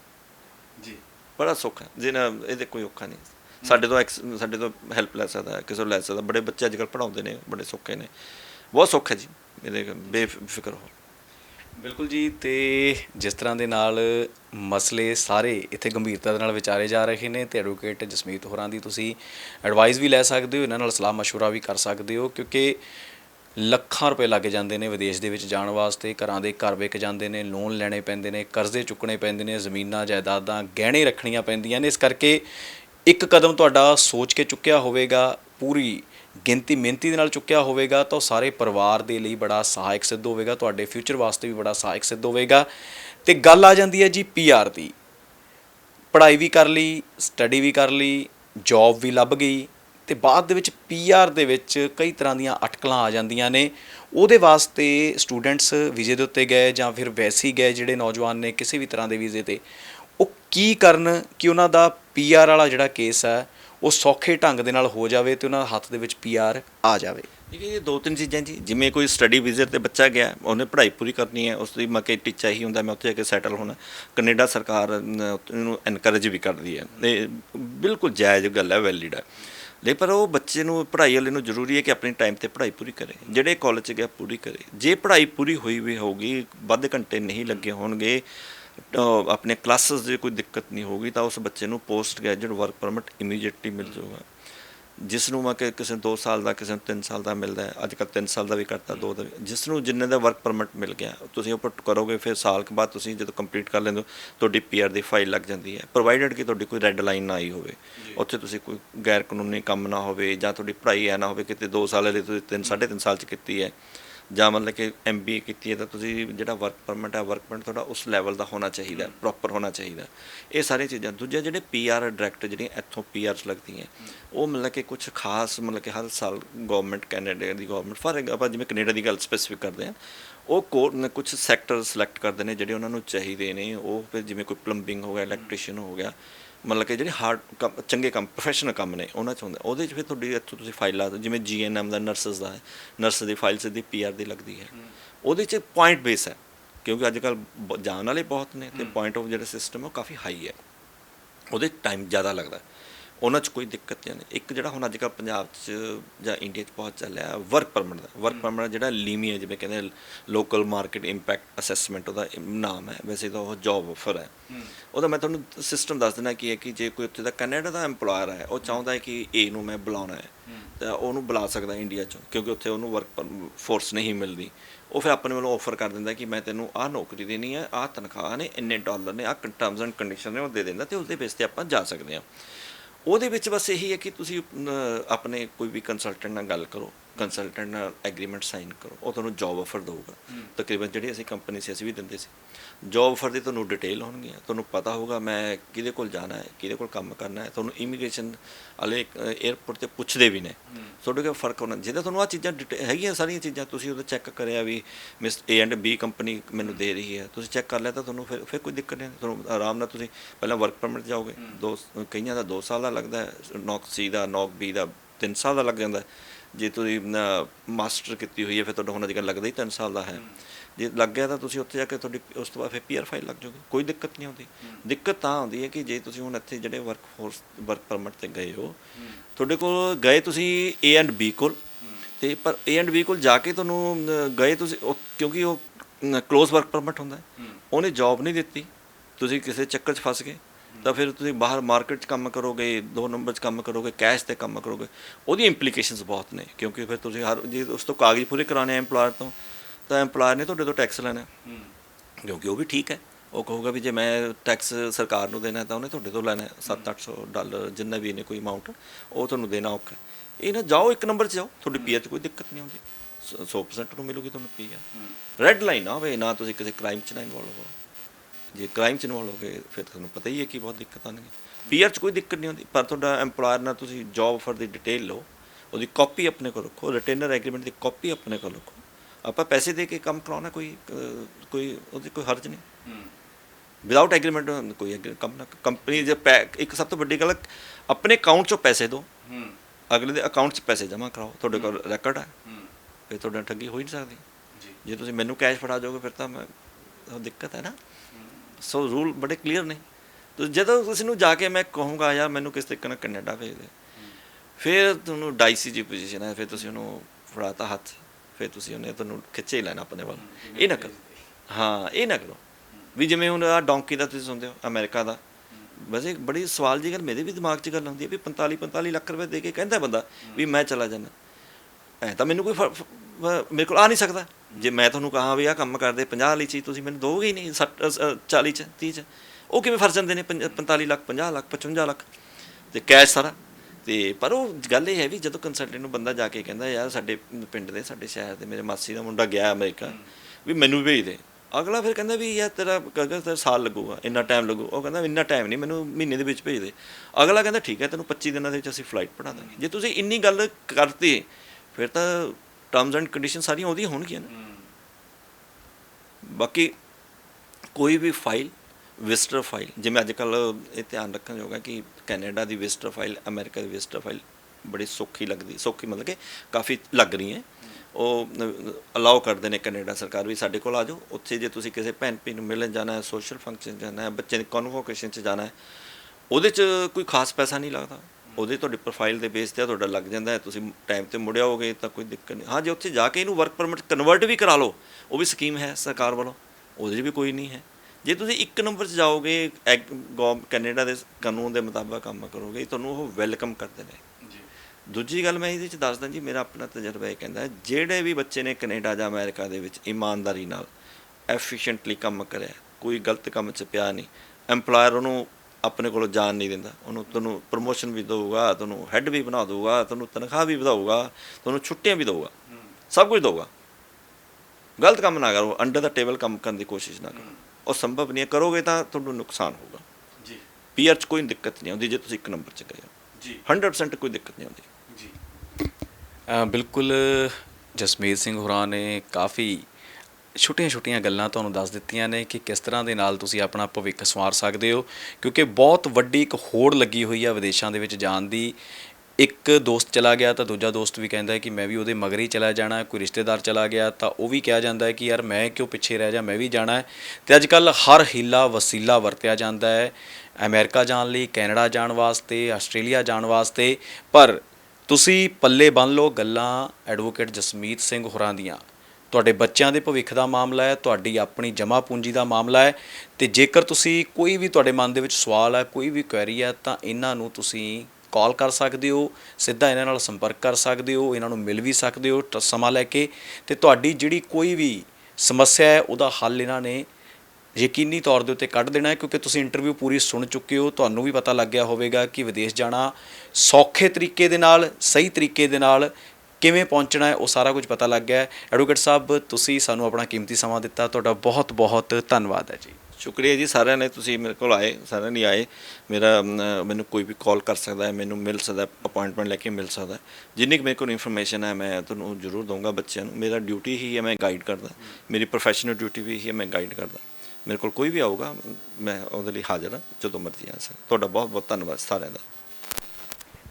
ਜੀ ਬੜਾ ਸੌਖਾ ਜਿੰਨਾ ਇਹਦੇ ਕੋਈ ਔਖਾ ਨਹੀਂ ਸਾਡੇ ਤੋਂ ex- ਸਾਡੇ ਤੋਂ ਹੈਲਪ ਲੈ ਸਕਦਾ ਹੈ, ਕਿਸੇ ਤੋਂ ਲੈ ਸਕਦਾ ਬੜੇ ਬੱਚੇ ਅੱਜ ਕੱਲ੍ਹ ਪੜਾਉਂਦੇ ਨੇ ਬੜੇ ਸੌਖੇ ਨੇ ਬਹੁਤ ਸੌਖਾ ਜੀ ਇਹਦੇ ਬੇਫਿਕਰ ਹੋ ਬਿਲਕੁਲ ਜੀ ਤੇ ਜਿਸ ਤਰ੍ਹਾਂ ਦੇ ਨਾਲ ਮਸਲੇ ਸਾਰੇ ਇੱਥੇ ਗੰਭੀਰਤਾ ਦੇ ਨਾਲ ਵਿਚਾਰੇ ਜਾ ਰਹੇ ਨੇ ਤੇ ਐਡਵੋਕੇਟ ਜਸਮੀਤ ਹੋਰਾਂ ਦੀ ਤੁਸੀਂ ਐਡਵਾਈਸ ਵੀ ਲੈ ਸਕਦੇ ਹੋ ਇਹਨਾਂ ਨਾਲ ਸਲਾਹ مشورہ ਵੀ ਕਰ ਸਕਦੇ ਹੋ ਕਿਉਂਕਿ ਲੱਖਾਂ ਰੁਪਏ ਲੱਗ ਜਾਂਦੇ ਨੇ ਵਿਦੇਸ਼ ਦੇ ਵਿੱਚ ਜਾਣ ਵਾਸਤੇ, ਘਰਾਂ ਦੇ ਘਰ ਵਿਕ ਜਾਂਦੇ ਨੇ ਲੋਨ ਲੈਣੇ ਪੈਂਦੇ ਨੇ, ਕਰਜ਼ੇ ਚੁੱਕਣੇ ਪੈਂਦੇ ਨੇ, ਜ਼ਮੀਨਾਂ, ਜਾਇਦਾਦਾਂ ਗਹਿਣੇ ਰੱਖਣੀਆਂ ਪੈਂਦੀਆਂ ਨੇ। ਇਸ ਕਰਕੇ ਇੱਕ ਕਦਮ ਤੁਹਾਡਾ ਸੋਚ ਕੇ ਚੁੱਕਿਆ ਹੋਵੇਗਾ, ਪੂਰੀ ਗਿਣਤੀ, ਮਿਹਨਤੀ ਦੇ ਨਾਲ ਚੁੱਕਿਆ ਹੋਵੇਗਾ, ਤਾਂ ਉਹ ਸਾਰੇ ਪਰਿਵਾਰ ਦੇ ਲਈ ਬੜਾ ਸਹਾਇਕ ਸਿੱਧ ਹੋਵੇਗਾ, ਤੁਹਾਡੇ ਫਿਊਚਰ ਵਾਸਤੇ ਵੀ ਬੜਾ ਸਹਾਇਕ ਸਿੱਧ ਹੋਵੇਗਾ। ਤੇ ਗੱਲ ਆ ਜਾਂਦੀ ਹੈ ਜੀ ਪੀਆਰ ਦੀ। ਪੜ੍ਹਾਈ ਵੀ ਕਰ ਲਈ ਸਟੱਡੀ ਵੀ ਕਰ ਲਈ ਜੌਬ ਵੀ ਲੱਭ ਗਈ ਤੇ ਬਾਅਦ ਦੇ ਵਿੱਚ ਪੀਆਰ ਦੇ ਵਿੱਚ ਕਈ ਤਰ੍ਹਾਂ ਦੀਆਂ ਅਟਕਲਾਂ ਆ ਜਾਂਦੀਆਂ ਨੇ। ਉਹਦੇ ਵਾਸਤੇ ਸਟੂਡੈਂਟਸ ਵੀਜ਼ੇ ਦੇ ਉੱਤੇ ਗਏ ਜਾਂ ਫਿਰ ਵੈਸੇ ਗਏ ਜਿਹੜੇ ਨੌਜਵਾਨ ਨੇ ਕਿਸੇ ਵੀ ਤਰ੍ਹਾਂ ਦੇ ਵੀਜ਼ੇ ਤੇ। ਉਹ ਕੀ ਕਰਨ ਕਿ ਉਹਨਾਂ ਦਾ ਪੀਆਰ ਵਾਲਾ ਜਿਹੜਾ ਕੇਸ ਹੈ, ਉਹ ਸੌਖੇ ਢੰਗ ਦੇ ਨਾਲ ਹੋ ਜਾਵੇ ਤੇ ਉਹਨਾਂ ਦੇ ਹੱਥ ਦੇ ਵਿੱਚ ਪੀਆਰ ਆ ਜਾਵੇ। ਠੀਕ ਹੈ ਜੀ ਦੋ ਤਿੰਨ ਚੀਜ਼ਾਂ ਜੀ। ਜਿਵੇਂ ਕੋਈ ਸਟੱਡੀ ਵਿਜ਼ਿਟ ਤੇ ਬੱਚਾ ਗਿਆ, ਉਹਨੇ ਪੜ੍ਹਾਈ ਪੂਰੀ ਕਰਨੀ ਹੈ, ਉਸ ਦੀ ਕਿ ਟੀਚਾ ਹੀ ਹੁੰਦਾ, ਮੈਂ ਉੱਥੇ ਜਾ ਕੇ ਸੈਟਲ ਹੋਣਾ। ਕੈਨੇਡਾ ਸਰਕਾਰ ਨੂੰ ਐਨਕਰੇਜ ਵੀ ਕਰਦੀ ਹੈ। ਇਹ ਬਿਲਕੁਲ ਜਾਇਜ਼ ਗੱਲ ਹੈ ਵੈਲਿਡ ਹੈ। ਲੈ ਪਰ ਉਹ ਬੱਚੇ ਨੂੰ, ਪੜ੍ਹਾਈ ਵਾਲੇ ਨੂੰ ਜ਼ਰੂਰੀ ਹੈ ਕਿ ਆਪਣੇ ਟਾਈਮ ਤੇ ਪੜ੍ਹਾਈ ਪੂਰੀ ਕਰੇ। ਜਿਹੜੇ ਕਾਲਜ 'ਚ ਗਿਆ ਪੂਰੀ ਕਰੇ। ਜੇ ਪੜ੍ਹਾਈ ਪੂਰੀ ਹੋਈ ਵੀ ਹੋਊਗੀ, ਵੱਧ ਘੰਟੇ ਨਹੀਂ ਲੱਗੇ ਹੋਣਗੇ ਆਪਣੇ ਕਲਾਸਿਸ ਦੇ ਕੋਈ ਦਿੱਕਤ ਨਹੀਂ ਹੋਊਗੀ, ਤਾਂ ਉਸ ਬੱਚੇ ਨੂੰ post graduate work permit immediately ਮਿਲ ਜਾਊਗਾ। ਜਿਸ ਨੂੰ ਮੈਂ ਕਿ ਕਿਸੇ ਨੂੰ 2 ਸਾਲ ਦਾ ਕਿਸੇ ਨੂੰ 3 ਸਾਲ ਦਾ ਮਿਲਦਾ ਹੈ ਅੱਜ ਕੱਲ੍ਹ 3 ਸਾਲ ਦਾ ਵੀ ਕਰਤਾ 2 ਦਾ ਜਿਸ ਨੂੰ ਜਿੰਨੇ ਦਾ ਵਰਕ ਪਰਮਿਟ ਮਿਲ ਗਿਆ ਤੁਸੀਂ ਉਹ ਕਰੋਗੇ ਫਿਰ ਸਾਲ ਕੁ ਬਾਅਦ ਤੁਸੀਂ ਜਦੋਂ ਕੰਪਲੀਟ ਕਰ ਲੈਂਦੇ ਹੋ ਤੁਹਾਡੀ ਪੀਆਰ ਦੀ ਫਾਈਲ ਲੱਗ ਜਾਂਦੀ ਹੈ। ਪ੍ਰੋਵਾਈਡਡ ਕਿ ਤੁਹਾਡੀ ਕੋਈ ਰੈੱਡ ਲਾਈਨ ਨਾ ਆਈ ਹੋਵੇ ਉੱਥੇ ਤੁਸੀਂ ਕੋਈ ਗੈਰ ਕਾਨੂੰਨੀ ਕੰਮ ਨਾ ਹੋਵੇ ਜਾਂ ਤੁਹਾਡੀ ਪੜ੍ਹਾਈ ਐ ਨਾ ਹੋਵੇ ਕਿਤੇ 2 ਸਾਲ ਲਈ ਤੁਸੀਂ 3 3.5 ਸਾਲ ਚ ਕੀਤੀ ਹੈ ਜਾਂ ਮਤਲਬ ਕਿ ਐਮਬੀਏ ਕੀਤੀ ਹੈ ਤਾਂ ਤੁਸੀਂ ਜਿਹੜਾ ਵਰਕ ਪਰਮਿਟ ਹੈ ਵਰਕ ਪਰਮਿਟ ਤੁਹਾਡਾ ਉਸ ਲੈਵਲ ਦਾ ਹੋਣਾ ਚਾਹੀਦਾ ਪ੍ਰੋਪਰ ਹੋਣਾ ਚਾਹੀਦਾ। ਇਹ ਸਾਰੀਆਂ ਚੀਜ਼ਾਂ ਦੂਜਾ ਜਿਹੜੇ ਪੀਆਰ ਡਾਇਰੈਕਟ ਜਿਹੜੀਆਂ ਇੱਥੋਂ ਪੀਆਰਸ ਲੱਗਦੀਆਂ ਉਹ ਮਤਲਬ ਕਿ ਕੁਝ ਖਾਸ ਮਤਲਬ ਕਿ ਹਰ ਸਾਲ ਗਵਰਨਮੈਂਟ ਕੈਨੇਡਾ ਦੀ ਗਵਰਨਮੈਂਟ ਫਾਰ ਆਪਾਂ ਜਿਵੇਂ ਕੈਨੇਡਾ ਦੀ ਗੱਲ ਸਪੈਸੀਫਿਕ ਕਰਦੇ ਹਾਂ ਉਹ ਕੋਰ ਕੁਝ ਸੈਕਟਰ ਸਿਲੈਕਟ ਕਰਦੇ ਨੇ ਜਿਹੜੇ ਉਹਨਾਂ ਨੂੰ ਚਾਹੀਦੇ ਨੇ ਉਹ ਫਿਰ ਜਿਵੇਂ ਕੋਈ ਪਲੰਬਿੰਗ ਹੋ ਗਿਆ ਇਲੈਕਟ੍ਰੀਸ਼ੀਅਨ ਹੋ ਗਿਆ ਮਤਲਬ ਕਿ ਜਿਹੜੇ ਹਾਰਡ ਚੰਗੇ ਕੰਮ ਪ੍ਰੋਫੈਸ਼ਨਲ ਕੰਮ ਨੇ ਉਹਨਾਂ 'ਚ ਹੁੰਦਾ ਉਹਦੇ 'ਚ ਫਿਰ ਤੁਹਾਡੀ ਇੱਥੋਂ ਤੁਸੀਂ ਫਾਈਲ ਜਿਵੇਂ ਜੀਐਨਐਮ ਦਾ ਨਰਸਸ ਦਾ ਹੈ। ਨਰਸ ਦੀ ਫਾਈਲ ਸਿੱਧੀ ਪੀਆਰ ਦੀ ਲੱਗਦੀ ਹੈ। ਉਹਦੇ 'ਚ ਪੁਆਇੰਟ ਬੇਸ ਹੈ ਕਿਉਂਕਿ ਅੱਜ ਕੱਲ ਜਾਣ ਵਾਲੇ ਬਹੁਤ ਨੇ ਤੇ ਪੁਆਇੰਟ ਆਫ ਜਿਹੜਾ ਸਿਸਟਮ ਉਹ ਕਾਫੀ ਹਾਈ ਹੈ। ਉਹਦੇ ਟਾਈਮ ਜ਼ਿਆਦਾ ਲੱਗਦਾ ਉਹਨਾਂ 'ਚ ਕੋਈ ਦਿੱਕਤ ਨਹੀਂ। ਆਉਂਦੀ ਇੱਕ ਜਿਹੜਾ ਹੁਣ ਅੱਜ ਕੱਲ੍ਹ ਪੰਜਾਬ 'ਚ ਜਾਂ ਇੰਡੀਆ 'ਚ ਬਹੁਤ ਚੱਲਿਆ ਵਰਕ ਪਰਮਿਟ ਦਾ। ਵਰਕ ਪਰਮਿਟ ਜਿਹੜਾ ਲੀਮੀ ਹੈ ਜਿਵੇਂ ਕਹਿੰਦੇ ਲੋਕਲ ਮਾਰਕੀਟ ਇੰਪੈਕਟ ਅਸੈਸਮੈਂਟ ਉਹਦਾ ਨਾਮ ਹੈ। ਵੈਸੇ ਤਾਂ ਉਹ ਜੌਬ ਆਫਰ ਹੈ। ਉਹਦਾ ਮੈਂ ਤੁਹਾਨੂੰ ਸਿਸਟਮ ਦੱਸ ਦਿੰਦਾ ਕੀ ਹੈ ਕਿ ਜੇ ਕੋਈ ਉੱਥੇ ਦਾ ਕੈਨੇਡਾ ਦਾ EMPLOYER ਹੈ ਉਹ ਚਾਹੁੰਦਾ ਹੈ ਕਿ ਏ ਨੂੰ ਮੈਂ ਬੁਲਾਉਣਾ ਹੈ ਤਾਂ ਉਹਨੂੰ ਬੁਲਾ ਸਕਦਾ ਇੰਡੀਆ 'ਚੋਂ ਕਿਉਂਕਿ ਉੱਥੇ ਉਹਨੂੰ ਵਰਕ ਫੋਰਸ ਨਹੀਂ ਮਿਲਦੀ। ਉਹ ਫਿਰ ਆਪਣੇ ਵੱਲੋਂ ਆਫਰ ਕਰ ਦਿੰਦਾ ਕਿ ਮੈਂ ਤੈਨੂੰ ਆਹ ਨੌਕਰੀ ਦੇਣੀ ਹੈ ਆਹ ਤਨਖਾਹ ਨੇ ਇੰਨੇ ਡਾਲਰ ਨੇ ਆਹ ਟਰਮਸ ਐਂਡ ਕੰਡੀਸ਼ਨ ਨੇ ਉਹ ਦੇ ਦਿੰਦਾ ਤੇ ਉਸ ਦੇ ਬੇਸ ਤੇ ਆਪਾਂ ਜਾ ਸਕਦੇ ਹਾਂ। ਉਹਦੇ ਵਿੱਚ ਬਸ ਇਹੀ ਹੈ ਕਿ ਤੁਸੀਂ ਆਪਣੇ ਕੋਈ ਵੀ ਕੰਸਲਟੈਂਟ ਨਾਲ ਗੱਲ ਕਰੋ। ਕੰਸਲਟੈਂਟ ਨਾਲ ਐਗਰੀਮੈਂਟ ਸਾਈਨ ਕਰੋ ਉਹ ਤੁਹਾਨੂੰ ਜੌਬ ਆਫਰ ਦਊਗਾ। ਤਕਰੀਬਨ ਜਿਹੜੀ ਅਸੀਂ ਕੰਪਨੀ ਸੀ ਅਸੀਂ ਵੀ ਦਿੰਦੇ ਸੀ। ਜੌਬ ਆਫਰ ਦੀ ਤੁਹਾਨੂੰ ਡਿਟੇਲ ਹੋਣਗੀਆਂ ਤੁਹਾਨੂੰ ਪਤਾ ਹੋਊਗਾ ਮੈਂ ਕਿਹਦੇ ਕੋਲ ਜਾਣਾ ਹੈ ਕਿਹਦੇ ਕੋਲ ਕੰਮ ਕਰਨਾ ਹੈ। ਤੁਹਾਨੂੰ ਇਮੀਗ੍ਰੇਸ਼ਨ ਵਾਲੇ 에ਅਰਪੋਰਟ ਤੇ ਪੁੱਛਦੇ ਵੀ ਨੇ। ਤੁਹਾਡੇ ਕੋਲ ਫ਼ਰਕ ਹੋਣਾ ਜਿਹਦਾ ਤੁਹਾਨੂੰ ਆ ਚੀਜ਼ਾਂ ਹੈਗੀਆਂ ਸਾਰੀਆਂ ਚੀਜ਼ਾਂ ਤੁਸੀਂ ਉਹਦਾ ਚੈੱਕ ਕਰਿਆ ਵੀ miss A and B company ਮੈਨੂੰ ਦੇ ਰਹੀ ਹੈ। ਤੁਸੀਂ ਚੈੱਕ ਕਰ ਲਿਆ ਤਾਂ ਤੁਹਾਨੂੰ ਫਿਰ ਫਿਰ ਕੋਈ ਦਿੱਕਤ ਨਹੀਂ ਤੁਹਾਨੂੰ ਆਰਾਮ ਨਾਲ ਤੁਸੀਂ ਪਹਿਲਾਂ ਵਰਕ ਪਰਮਿਟ ਜਾਓਗੇ। ਦੋ ਕਈਆਂ ਦਾ 2 ਸਾਲ ਦਾ ਲੱਗਦਾ ਹੈ ਨੌਕ ਸੀ ਦਾ ਨੌਕ ਬੀ ਦਾ 3 ਸਾਲ ਦਾ ਲੱਗ ਜਾਂਦਾ ਹੈ। ਜੇ ਤੁਸੀਂ ਮਾਸਟਰ ਕੀਤੀ ਹੋਈ ਹੈ, ਫਿਰ ਤੁਹਾਡਾ ਹੁਣ ਅੱਜ ਕੱਲ੍ਹ ਲੱਗਦਾ ਹੀ 3 ਸਾਲ ਦਾ ਹੈ। ਜੇ ਲੱਗ ਗਿਆ ਤਾਂ ਤੁਸੀਂ ਉੱਥੇ ਜਾ ਕੇ ਤੁਹਾਡੀ, ਉਸ ਤੋਂ ਬਾਅਦ ਫਿਰ ਪੀਆਰ ਫਾਈਲ ਲੱਗ ਜਾਊਗੀ। ਕੋਈ ਦਿੱਕਤ ਨਹੀਂ ਆਉਂਦੀ। ਦਿੱਕਤ ਤਾਂ ਆਉਂਦੀ ਹੈ ਕਿ ਜੇ ਤੁਸੀਂ ਹੁਣ ਇੱਥੇ ਜਿਹੜੇ ਵਰਕ ਫੋਰਸ ਵਰਕ ਪਰਮਿਟ ਤੇ ਗਏ ਹੋ, ਤੁਹਾਡੇ ਕੋਲ ਗਏ ਤੁਸੀਂ ਏ ਐਂਡ ਬੀ ਕੋਲ। ਤੇ ਪਰ ਏ ਐਂਡ ਬੀ ਕੋਲ ਜਾ ਕੇ ਤੁਹਾਨੂੰ ਗਏ ਤੁਸੀਂ ਕਿਉਂਕਿ ਉਹ ਕਲੋਜ਼ ਵਰਕ ਪਰਮਿਟ ਹੁੰਦਾ ਉਹਨੇ ਜੌਬ ਨਹੀਂ ਦਿੱਤੀ। ਤੁਸੀਂ ਕਿਸੇ ਚੱਕਰ 'ਚ ਫਸ ਗਏ। ਤਾਂ ਫਿਰ ਤੁਸੀਂ ਬਾਹਰ ਮਾਰਕੀਟ 'ਚ ਕੰਮ ਕਰੋਗੇ ਦੋ ਨੰਬਰ 'ਚ ਕੰਮ ਕਰੋਗੇ ਕੈਸ਼ ਤੇ ਕੰਮ ਕਰੋਗੇ। ਉਹਦੀ ਇੰਪਲੀਕੇਸ਼ਨਸ ਬਹੁਤ ਨੇ ਕਿਉਂਕਿ ਫਿਰ ਤੁਸੀਂ ਹਰ ਜੇ ਉਸ ਤੋਂ ਕਾਗਜ਼ ਪੂਰੇ ਕਰਾਣੇ ਆ EMPLOYER ਤੋਂ ਤਾਂ EMPLOYER ਨੇ ਤੁਹਾਡੇ ਤੋਂ ਟੈਕਸ ਲੈਣਾ। ਕਿਉਂਕਿ ਉਹ ਵੀ ਠੀਕ ਹੈ। ਉਹ ਕਹੂਗਾ ਵੀ ਜੇ ਮੈਂ ਟੈਕਸ ਸਰਕਾਰ ਨੂੰ ਦੇਣਾ ਤਾਂ ਉਹਨੇ ਤੁਹਾਡੇ ਤੋਂ ਲੈਣਾ 7-800 ਡਾਲਰ ਜਿੰਨਾ ਵੀ ਇਹਨੇ ਕੋਈ ਅਮਾਉਂਟ ਉਹ ਤੁਹਾਨੂੰ ਦੇਣਾ ਔਖਾ। ਇਹ ਨਾ ਜਾਓ ਇੱਕ ਨੰਬਰ 'ਚ ਜਾਓ ਤੁਹਾਡੀ ਪੀਆਰ 'ਚ ਕੋਈ ਦਿੱਕਤ ਨਹੀਂ ਆਉਂਦੀ। 100% ਨੂੰ ਮਿਲੂਗੀ ਤੁਹਾਨੂੰ ਪੀਆਰ ਰੈੱਡ ਲਾਈਨ ਨਾ ਹੋਵੇ ਨਾ ਤੁਸੀਂ ਕਿਸੇ ਕ੍ਰਾਈਮ 'ਚ ਨਾ ਇਨਵੋਲਵ ਹੋ। ਜੇ ਕ੍ਰਾਈਮ 'ਚ ਇਨਵੋਲਵ ਹੋਗੇ ਫਿਰ ਤੁਹਾਨੂੰ ਪਤਾ ਹੀ ਹੈ ਕਿ ਬਹੁਤ ਦਿੱਕਤ ਆਉਣਗੇ ਪੀਆਰ 'ਚ ਕੋਈ ਦਿੱਕਤ ਨਹੀਂ ਹੁੰਦੀ ਪਰ ਤੁਹਾਡਾ EMPLOYER ਨਾਲ ਤੁਸੀਂ ਜੌਬ ਆਫਰ ਦੀ ਡਿਟੇਲ ਲਓ ਉਹਦੀ ਕਾਪੀ ਆਪਣੇ ਕੋਲ ਰੱਖੋ ਰਿਟੇਨਰ ਐਗਰੀਮੈਂਟ ਦੀ ਕਾਪੀ ਆਪਣੇ ਕੋਲ ਰੱਖੋ। ਆਪਾਂ ਪੈਸੇ ਦੇ ਕੇ ਕੰਮ ਕਰਾਉਣਾ ਕੋਈ ਕੋਈ ਉਹਦੀ ਕੋਈ ਹਰਜ ਨਹੀਂ। ਵਿਦਆਊਟ ਐਗਰੀਮੈਂਟ ਕੋਈ ਕੰਮ ਨਾ ਕੰਪਨੀ ਜੇ ਇੱਕ ਸਭ ਤੋਂ ਵੱਡੀ ਗੱਲ ਹੈ, ਆਪਣੇ ਅਕਾਊਂਟ 'ਚੋਂ ਪੈਸੇ ਦਿਓ। ਅਗਲੇ ਦੇ ਅਕਾਊਂਟ 'ਚ ਪੈਸੇ ਜਮ੍ਹਾਂ ਕਰਾਓ ਤੁਹਾਡੇ ਕੋਲ ਰੈਕੋਰਡ ਹੈ। ਫਿਰ ਤੁਹਾਡਾ ਠੱਗੀ ਹੋ ਹੀ ਨਹੀਂ ਸਕਦੀ। ਜੇ। ਤੁਸੀਂ ਮੈਨੂੰ ਕੈਸ਼ ਫੜਾ ਜਾਓਗੇ ਫਿਰ ਤਾਂ ਮੈਂ ਉਹ ਦਿੱਕਤ ਹੈ ਨਾ। ਸੋ ਰੂਲ ਬੜੇ ਕਲੀਅਰ ਨੇ। ਤੇ ਜਦੋਂ ਕਿਸੇ ਨੂੰ ਜਾ ਕੇ ਮੈਂ ਕਹੂੰਗਾ, ਯਾਰ, ਮੈਨੂੰ ਕਿਸ ਤਰੀਕੇ ਨਾਲ ਕੈਨੇਡਾ ਭੇਜ ਦੇ ਫਿਰ ਤੁਹਾਨੂੰ ਡਾਈਸੀ ਜੀ ਪੋਜੀਸ਼ਨ ਹੈ, ਫਿਰ ਤੁਸੀਂ ਉਹਨੂੰ ਫੜਾਤਾ ਹੱਥ, ਫਿਰ ਤੁਸੀਂ ਉਹਨੇ ਤੁਹਾਨੂੰ ਖਿੱਚੇ ਹੀ ਲੈਣਾ ਆਪਣੇ ਵੱਲ। ਇਹ ਨਾ ਕਰੋ। ਹਾਂ, ਇਹ ਨਾ ਕਰੋ। ਵੀ ਜਿਵੇਂ ਹੁਣ ਆ ਡੌਂਕੀ ਦਾ ਤੁਸੀਂ ਸੁਣਦੇ ਹੋ, ਅਮਰੀਕਾ ਦਾ। ਵੈਸੇ ਬੜੀ ਸਵਾਲ ਜੀ ਗੱਲ ਮੇਰੇ ਵੀ ਦਿਮਾਗ 'ਚ ਗੱਲ ਆਉਂਦੀ ਹੈ ਵੀ 45 45 ਲੱਖ ਰੁਪਏ ਦੇ ਕੇ ਕਹਿੰਦਾ ਬੰਦਾ ਵੀ ਮੈਂ ਚਲਾ ਜਾਣਾ ਐ ਤਾਂ ਮੈਨੂੰ ਕੋਈ ਫ- ਮੇਰੇ ਕੋਲ ਆ ਨਹੀਂ ਸਕਦਾ। ਜੇ ਮੈਂ ਤੁਹਾਨੂੰ ਕਹਾਂ ਵੀ ਆ ਕੰਮ ਕਰਦੇ 50 ਵਾਲੀ ਚੀਜ਼ ਤੁਸੀਂ ਮੈਨੂੰ ਦੋਗੇ ਹੀ ਨਹੀਂ 60 ਅ, 40 ਚ 30 ਚ ਉਹ ਕਿਵੇਂ ਫਸ ਜਾਂਦੇ ਨੇ ਪੰਜ- 45 ਲੱਖ 50 ਲੱਖ 55 ਲੱਖ? ਤੇ ਕੈਸ਼ ਸਾਰਾ। ਤੇ ਪਰ ਉਹ ਗੱਲ ਇਹ ਹੈ ਵੀ ਜਦੋਂ ਕੰਸਲਟੈਂਟ ਨੂੰ ਬੰਦਾ ਜਾ ਕੇ ਕਹਿੰਦਾ ਯਾਰ ਸਾਡੇ ਪਿੰਡ ਦੇ ਸਾਡੇ ਸ਼ਹਿਰ ਦੇ ਮੇਰੇ ਮਾਸੀ ਦਾ ਮੁੰਡਾ ਗਿਆ ਅਮਰੀਕਾ ਵੀ ਮੈਨੂੰ ਭੇਜ ਦੇ। ਅਗਲਾ ਫਿਰ ਕਹਿੰਦਾ ਵੀ ਯਾਰ ਤੇਰਾ ਕਹਿੰਦਾ ਤੇਰਾ ਸਾਲ ਲੱਗੂਗਾ ਇੰਨਾ ਟਾਈਮ ਲੱਗੂ ਉਹ ਕਹਿੰਦਾ ਇੰਨਾ ਟਾਈਮ ਨਹੀਂ ਮੈਨੂੰ ਮਹੀਨੇ ਦੇ ਵਿੱਚ ਭੇਜ ਦੇ। ਅਗਲਾ ਕਹਿੰਦਾ ਠੀਕ ਹੈ ਤੈਨੂੰ 25 ਦਿਨਾਂ ਦੇ ਵਿੱਚ ਅਸੀਂ ਫਲਾਈਟ ਪੜਾ ਦਾਂਗੇ। ਜੇ ਤੁਸੀਂ ਇੰਨੀ ਗੱਲ ਕਰਤੀ ਫਿਰ ਤਾਂ ਟਰਮਸ ਐਂਡ ਕੰਡੀਸ਼ਨ ਸਾਰੀਆਂ ਉਹਦੀਆਂ ਹੋਣਗੀਆਂ ਨਾ। ਬਾਕੀ ਕੋਈ ਵੀ ਫਾਈਲ ਵਿਜ਼ਟਰ ਫਾਈਲ ਜਿਵੇਂ ਅੱਜ ਕੱਲ ਇਹ ਧਿਆਨ ਰੱਖਣ ਯੋਗ ਹੈ ਕਿ ਕੈਨੇਡਾ ਦੀ ਵਿਜ਼ਟਰ ਫਾਈਲ ਅਮਰੀਕਾ ਦੀ ਵਿਜ਼ਟਰ ਫਾਈਲ ਬੜੀ ਸੌਖੀ ਲੱਗਦੀ ਸੌਖੀ ਮਤਲਬ ਕਿ ਕਾਫੀ ਲੱਗ ਰਹੀ ਹੈ। ਉਹ ਅਲਾਉ ਕਰਦੇ ਨੇ ਕੈਨੇਡਾ ਸਰਕਾਰ ਵੀ ਸਾਡੇ ਕੋਲ ਆ ਜਾਓ। ਉੱਥੇ ਜੇ ਤੁਸੀਂ ਕਿਸੇ ਭੈਣ ਭੀ ਨੂੰ ਮਿਲਣ ਜਾਣਾ ਹੈ ਸੋਸ਼ਲ ਫੰਕਸ਼ਨ ਜਾਣਾ ਹੈ ਬੱਚੇ ਦੀ ਕਨਵੋਕੇਸ਼ਨ 'ਚ ਜਾਣਾ ਹੈ ਉਹਦੇ 'ਚ ਕੋਈ ਖਾਸ ਪੈਸਾ ਨਹੀਂ ਲੱਗਦਾ। ਉਹਦੇ ਤੁਹਾਡੀ ਪ੍ਰੋਫਾਈਲ ਦੇ ਬੇਸ ਤੇ ਤੁਹਾਡਾ ਲੱਗ ਜਾਂਦਾ ਹੈ ਤੁਸੀਂ ਟਾਈਮ ਤੇ ਮੁੜਿਆ ਹੋਗੇ ਤਾਂ ਕੋਈ ਦਿੱਕਤ ਨਹੀਂ। ਹਾਂ ਜੇ ਉੱਥੇ ਜਾ ਕੇ ਇਹਨੂੰ ਵਰਕ ਪਰਮਿਟ ਕਨਵਰਟ ਵੀ ਕਰਾ ਲਓ ਉਹ ਵੀ ਸਕੀਮ ਹੈ ਸਰਕਾਰ ਵੱਲੋਂ ਉਹਦੇ 'ਚ ਵੀ ਕੋਈ ਨਹੀਂ ਹੈ। ਜੇ ਤੁਸੀਂ ਇੱਕ ਨੰਬਰ 'ਚ ਜਾਓਗੇ ਕੈਨੇਡਾ ਦੇ ਕਾਨੂੰਨ ਦੇ ਮੁਤਾਬਕ ਕੰਮ ਕਰੋਗੇ ਤੁਹਾਨੂੰ ਉਹ ਵੈਲਕਮ ਕਰਦੇ ਨੇ। ਦੂਜੀ ਗੱਲ ਮੈਂ ਇਹਦੇ ਚ ਦੱਸਦਾ ਜੀ ਮੇਰਾ ਆਪਣਾ ਤਜਰਬਾ ਇਹ ਕਹਿੰਦਾ ਜਿਹੜੇ ਵੀ ਬੱਚੇ ਨੇ ਕੈਨੇਡਾ ਜਾਂ ਅਮਰੀਕਾ ਦੇ ਵਿੱਚ ਇਮਾਨਦਾਰੀ ਨਾਲ ਐਫੀਸ਼ੀਐਂਟਲੀ ਕੰਮ ਕਰਿਆ ਕੋਈ ਗਲਤ ਕੰਮ 'ਚ ਪਿਆ ਨਹੀਂ EMPLOYER ਉਹਨੂੰ ਆਪਣੇ ਕੋਲੋਂ ਜਾਣ ਨਹੀਂ ਦਿੰਦਾ। ਉਹਨੂੰ ਤੁਹਾਨੂੰ ਪ੍ਰੋਮੋਸ਼ਨ ਵੀ ਦਊਗਾ ਤੁਹਾਨੂੰ ਹੈੱਡ ਵੀ ਬਣਾ ਦਊਗਾ ਤੁਹਾਨੂੰ ਤਨਖਾਹ ਵੀ ਵਧਾਊਗਾ ਤੁਹਾਨੂੰ ਛੁੱਟੀਆਂ ਵੀ ਦਊਗਾ। ਸਭ ਕੁਝ ਦਊਗਾ। ਗਲਤ ਕੰਮ ਨਾ ਕਰੋ ਅੰਡਰ ਦਾ ਟੇਬਲ ਕੰਮ ਕਰਨ ਦੀ ਕੋਸ਼ਿਸ਼ ਨਾ ਕਰੋ। ਉਹ ਸੰਭਵ ਨਹੀਂ ਹੈ। ਕਰੋਗੇ ਤਾਂ ਤੁਹਾਨੂੰ ਨੁਕਸਾਨ ਹੋਊਗਾ। ਜੀ। ਪੀਆਰ 'ਚ ਕੋਈ ਦਿੱਕਤ ਨਹੀਂ ਆਉਂਦੀ ਜੇ ਤੁਸੀਂ ਇੱਕ ਨੰਬਰ 'ਚ ਗਏ ਹੋ। ਜੀ। 100% ਕੋਈ ਦਿੱਕਤ ਨਹੀਂ ਆਉਂਦੀ। ਜੀ। ਬਿਲਕੁਲ ਜਸਮੀਤ ਸਿੰਘ ਹੋਰਾਂ ਨੇ ਕਾਫੀ ਛੋਟੀਆਂ-ਛੋਟੀਆਂ ਗੱਲਾਂ ਤੁਹਾਨੂੰ ਦੱਸ ਦਿੱਤੀਆਂ ਨੇ ਕਿ ਕਿਸ ਤਰ੍ਹਾਂ ਦੇ ਨਾਲ ਤੁਸੀਂ ਆਪਣਾ ਭਵਿੱਖ ਸਵਾਰ ਸਕਦੇ ਹੋ, ਕਿਉਂਕਿ ਬਹੁਤ ਵੱਡੀ ਇੱਕ ਹੋੜ ਲੱਗੀ ਹੋਈ ਆ ਵਿਦੇਸ਼ਾਂ ਦੇ ਵਿੱਚ ਜਾਣ ਦੀ। ਇੱਕ ਦੋਸਤ ਚਲਾ ਗਿਆ ਤਾਂ ਦੂਜਾ ਦੋਸਤ ਵੀ ਕਹਿੰਦਾ ਹੈ ਕਿ ਮੈਂ ਵੀ ਉਹਦੇ ਮਗਰ ਹੀ ਚਲਾ ਜਾਣਾ, ਕੋਈ ਰਿਸ਼ਤੇਦਾਰ ਚਲਾ ਗਿਆ ਤਾਂ ਉਹ ਵੀ ਕਿਹਾ ਜਾਂਦਾ ਹੈ ਕਿ ਯਾਰ ਮੈਂ ਕਿਉਂ ਪਿੱਛੇ ਰਹਿ ਜਾ, ਮੈਂ ਵੀ ਜਾਣਾ ਹੈ। ਤੇ ਅੱਜ ਕੱਲ ਹਰ ਹੀਲਾ ਵਸੀਲਾ ਵਰਤਿਆ ਜਾਂਦਾ ਹੈ, ਅਮਰੀਕਾ ਜਾਣ ਲਈ, ਕੈਨੇਡਾ ਜਾਣ ਵਾਸਤੇ, ਆਸਟ੍ਰੇਲੀਆ ਜਾਣ ਵਾਸਤੇ। ਪਰ ਤੁਸੀਂ ਪੱਲੇ ਬੰਨ ਲਓ ਗੱਲਾਂ ਐਡਵੋਕੇਟ ਜਸਮੀਤ ਸਿੰਘ ਹੋਰਾਂ ਦੀਆਂ। ਤੁਹਾਡੇ ਬੱਚਿਆਂ ਦੇ ਭਵਿੱਖ ਦਾ ਮਾਮਲਾ ਹੈ, ਤੁਹਾਡੀ ਆਪਣੀ ਜਮ੍ਹਾਂ ਪੂੰਜੀ ਦਾ ਮਾਮਲਾ ਹੈ, ਤੇ ਜੇਕਰ ਤੁਸੀਂ ਕੋਈ ਵੀ ਤੁਹਾਡੇ ਮਨ ਦੇ ਵਿੱਚ ਸਵਾਲ ਹੈ, ਕੋਈ ਵੀ ਕੁਐਰੀ ਹੈ, ਤਾਂ ਇਹਨਾਂ ਨੂੰ ਤੁਸੀਂ ਕਾਲ ਕਰ ਸਕਦੇ ਹੋ, ਸਿੱਧਾ ਇਹਨਾਂ ਨਾਲ ਸੰਪਰਕ ਕਰ ਸਕਦੇ ਹੋ, ਇਹਨਾਂ ਨੂੰ ਮਿਲ ਵੀ ਸਕਦੇ ਹੋ, ਟ- ਸਮਾਂ ਲੈ ਕੇ, ਤੇ ਤੁਹਾਡੀ ਜਿਹੜੀ ਕੋਈ ਵੀ ਸਮੱਸਿਆ ਹੈ, ਉਹਦਾ ਹੱਲ ਇਹਨਾਂ ਨੇ ਯਕੀਨੀ ਤੌਰ ਦੇ ਉੱਤੇ ਕੱਢ ਦੇਣਾ ਹੈ, ਕਿਉਂਕਿ ਤੁਸੀਂ ਇੰਟਰਵਿਊ ਪੂਰੀ ਸੁਣ ਚੁੱਕੇ ਹੋ, ਤੁਹਾਨੂੰ ਵੀ ਪਤਾ ਲੱਗ ਗਿਆ ਹੋਵੇਗਾ ਕਿ ਵਿਦੇਸ਼ ਜਾਣਾ ਸੌਖੇ ਤਰੀਕੇ ਦੇ ਨਾਲ, ਸਹੀ ਤਰੀਕੇ ਦੇ ਨਾਲ ਕਿਵੇਂ ਪਹੁੰਚਣਾ ਹੈ, ਉਹ ਸਾਰਾ ਕੁਝ ਪਤਾ ਲੱਗ ਗਿਆ ਐਡਵੋਕੇਟ ਸਾਹਿਬ, ਤੁਸੀਂ ਸਾਨੂੰ ਆਪਣਾ ਕੀਮਤੀ ਸਮਾਂ ਦਿੱਤਾ। ਤੁਹਾਡਾ ਬਹੁਤ ਬਹੁਤ ਧੰਨਵਾਦ ਹੈ ਜੀ। ਸ਼ੁਕਰੀਆ ਜੀ ਸਾਰਿਆਂ ਨੇ, ਤੁਸੀਂ ਮੇਰੇ ਕੋਲ ਆਏ, ਸਾਰਿਆਂ ਨੇ ਆਏ। ਮੇਰਾ ਮੈਨੂੰ ਕੋਈ ਵੀ ਕਾਲ ਕਰ ਸਕਦਾ ਹੈ, ਮੈਨੂੰ ਮਿਲ ਸਕਦਾ ਅਪਾਇੰਟਮੈਂਟ ਲੈ ਕੇ ਮਿਲ ਸਕਦਾ ਜਿੰਨੀ ਕੁ ਮੇਰੇ ਕੋਲ ਇਨਫੋਰਮੇਸ਼ਨ ਹੈ, ਮੈਂ ਤੁਹਾਨੂੰ ਜ਼ਰੂਰ ਦਊਂਗਾ ਬੱਚਿਆਂ ਨੂੰ। ਮੇਰਾ ਡਿਊਟੀ ਹੀ ਹੈ, ਮੈਂ ਗਾਈਡ ਕਰਦਾ। ਮੇਰੀ ਪ੍ਰੋਫੈਸ਼ਨਲ ਡਿਊਟੀ ਵੀ ਹੀ ਹੈ, ਮੈਂ ਗਾਈਡ ਕਰਦਾ। ਮੇਰੇ ਕੋਲ ਕੋਈ ਵੀ ਆਊਗਾ, ਮੈਂ ਉਹਦੇ ਲਈ ਹਾਜ਼ਰ ਹਾਂ, ਜਦੋਂ ਮਰਜ਼ੀ ਆ ਸਕਦਾ। ਤੁਹਾਡਾ ਬਹੁਤ ਬਹੁਤ ਧੰਨਵਾਦ ਸਾਰਿਆਂ ਦਾ।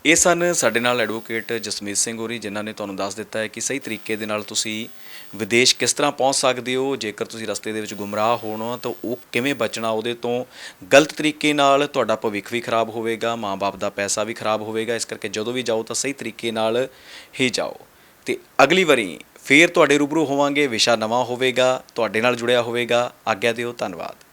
ਇਹ ਸਨ ਸਾਡੇ ਨਾਲ ਐਡਵੋਕੇਟ ਜਸਮੀਤ ਸਿੰਘ ਹੋਰੀ, ਜਿਨ੍ਹਾਂ ਨੇ ਤੁਹਾਨੂੰ ਦੱਸ ਦਿੱਤਾ ਹੈ ਕਿ ਸਹੀ ਤਰੀਕੇ ਦੇ ਨਾਲ ਤੁਸੀਂ ਵਿਦੇਸ਼ ਕਿਸ ਤਰ੍ਹਾਂ ਪਹੁੰਚ ਸਕਦੇ ਹੋ? ਜੇਕਰ ਤੁਸੀਂ ਰਸਤੇ ਦੇ ਵਿੱਚ ਗੁੰਮਰਾਹ ਹੋਣਾ, ਤਾਂ ਉਹ ਕਿਵੇਂ ਬਚਣਾ? ਉਹਦੇ ਤੋਂ ਗਲਤ ਤਰੀਕੇ ਨਾਲ ਤੁਹਾਡਾ ਭਵਿੱਖ ਵੀ ਖਰਾਬ ਹੋਵੇਗਾ, ਮਾਂ-ਬਾਪ ਦਾ ਪੈਸਾ ਵੀ ਖਰਾਬ ਹੋਵੇਗਾ। ਇਸ ਕਰਕੇ ਜਦੋਂ ਵੀ ਜਾਓ, ਤਾਂ ਸਹੀ ਤਰੀਕੇ ਨਾਲ ਹੀ ਜਾਓ। ਤੇ ਅਗਲੀ ਵਾਰੀ ਫੇਰ ਤੁਹਾਡੇ ਰੂਬਰੂ ਹੋਵਾਂਗੇ, ਵਿਸ਼ਾ ਨਵਾਂ ਹੋਵੇਗਾ, ਤੁਹਾਡੇ ਨਾਲ ਜੁੜਿਆ ਹੋਵੇਗਾ। ਆਗਿਆ ਦਿਓ, ਧੰਨਵਾਦ।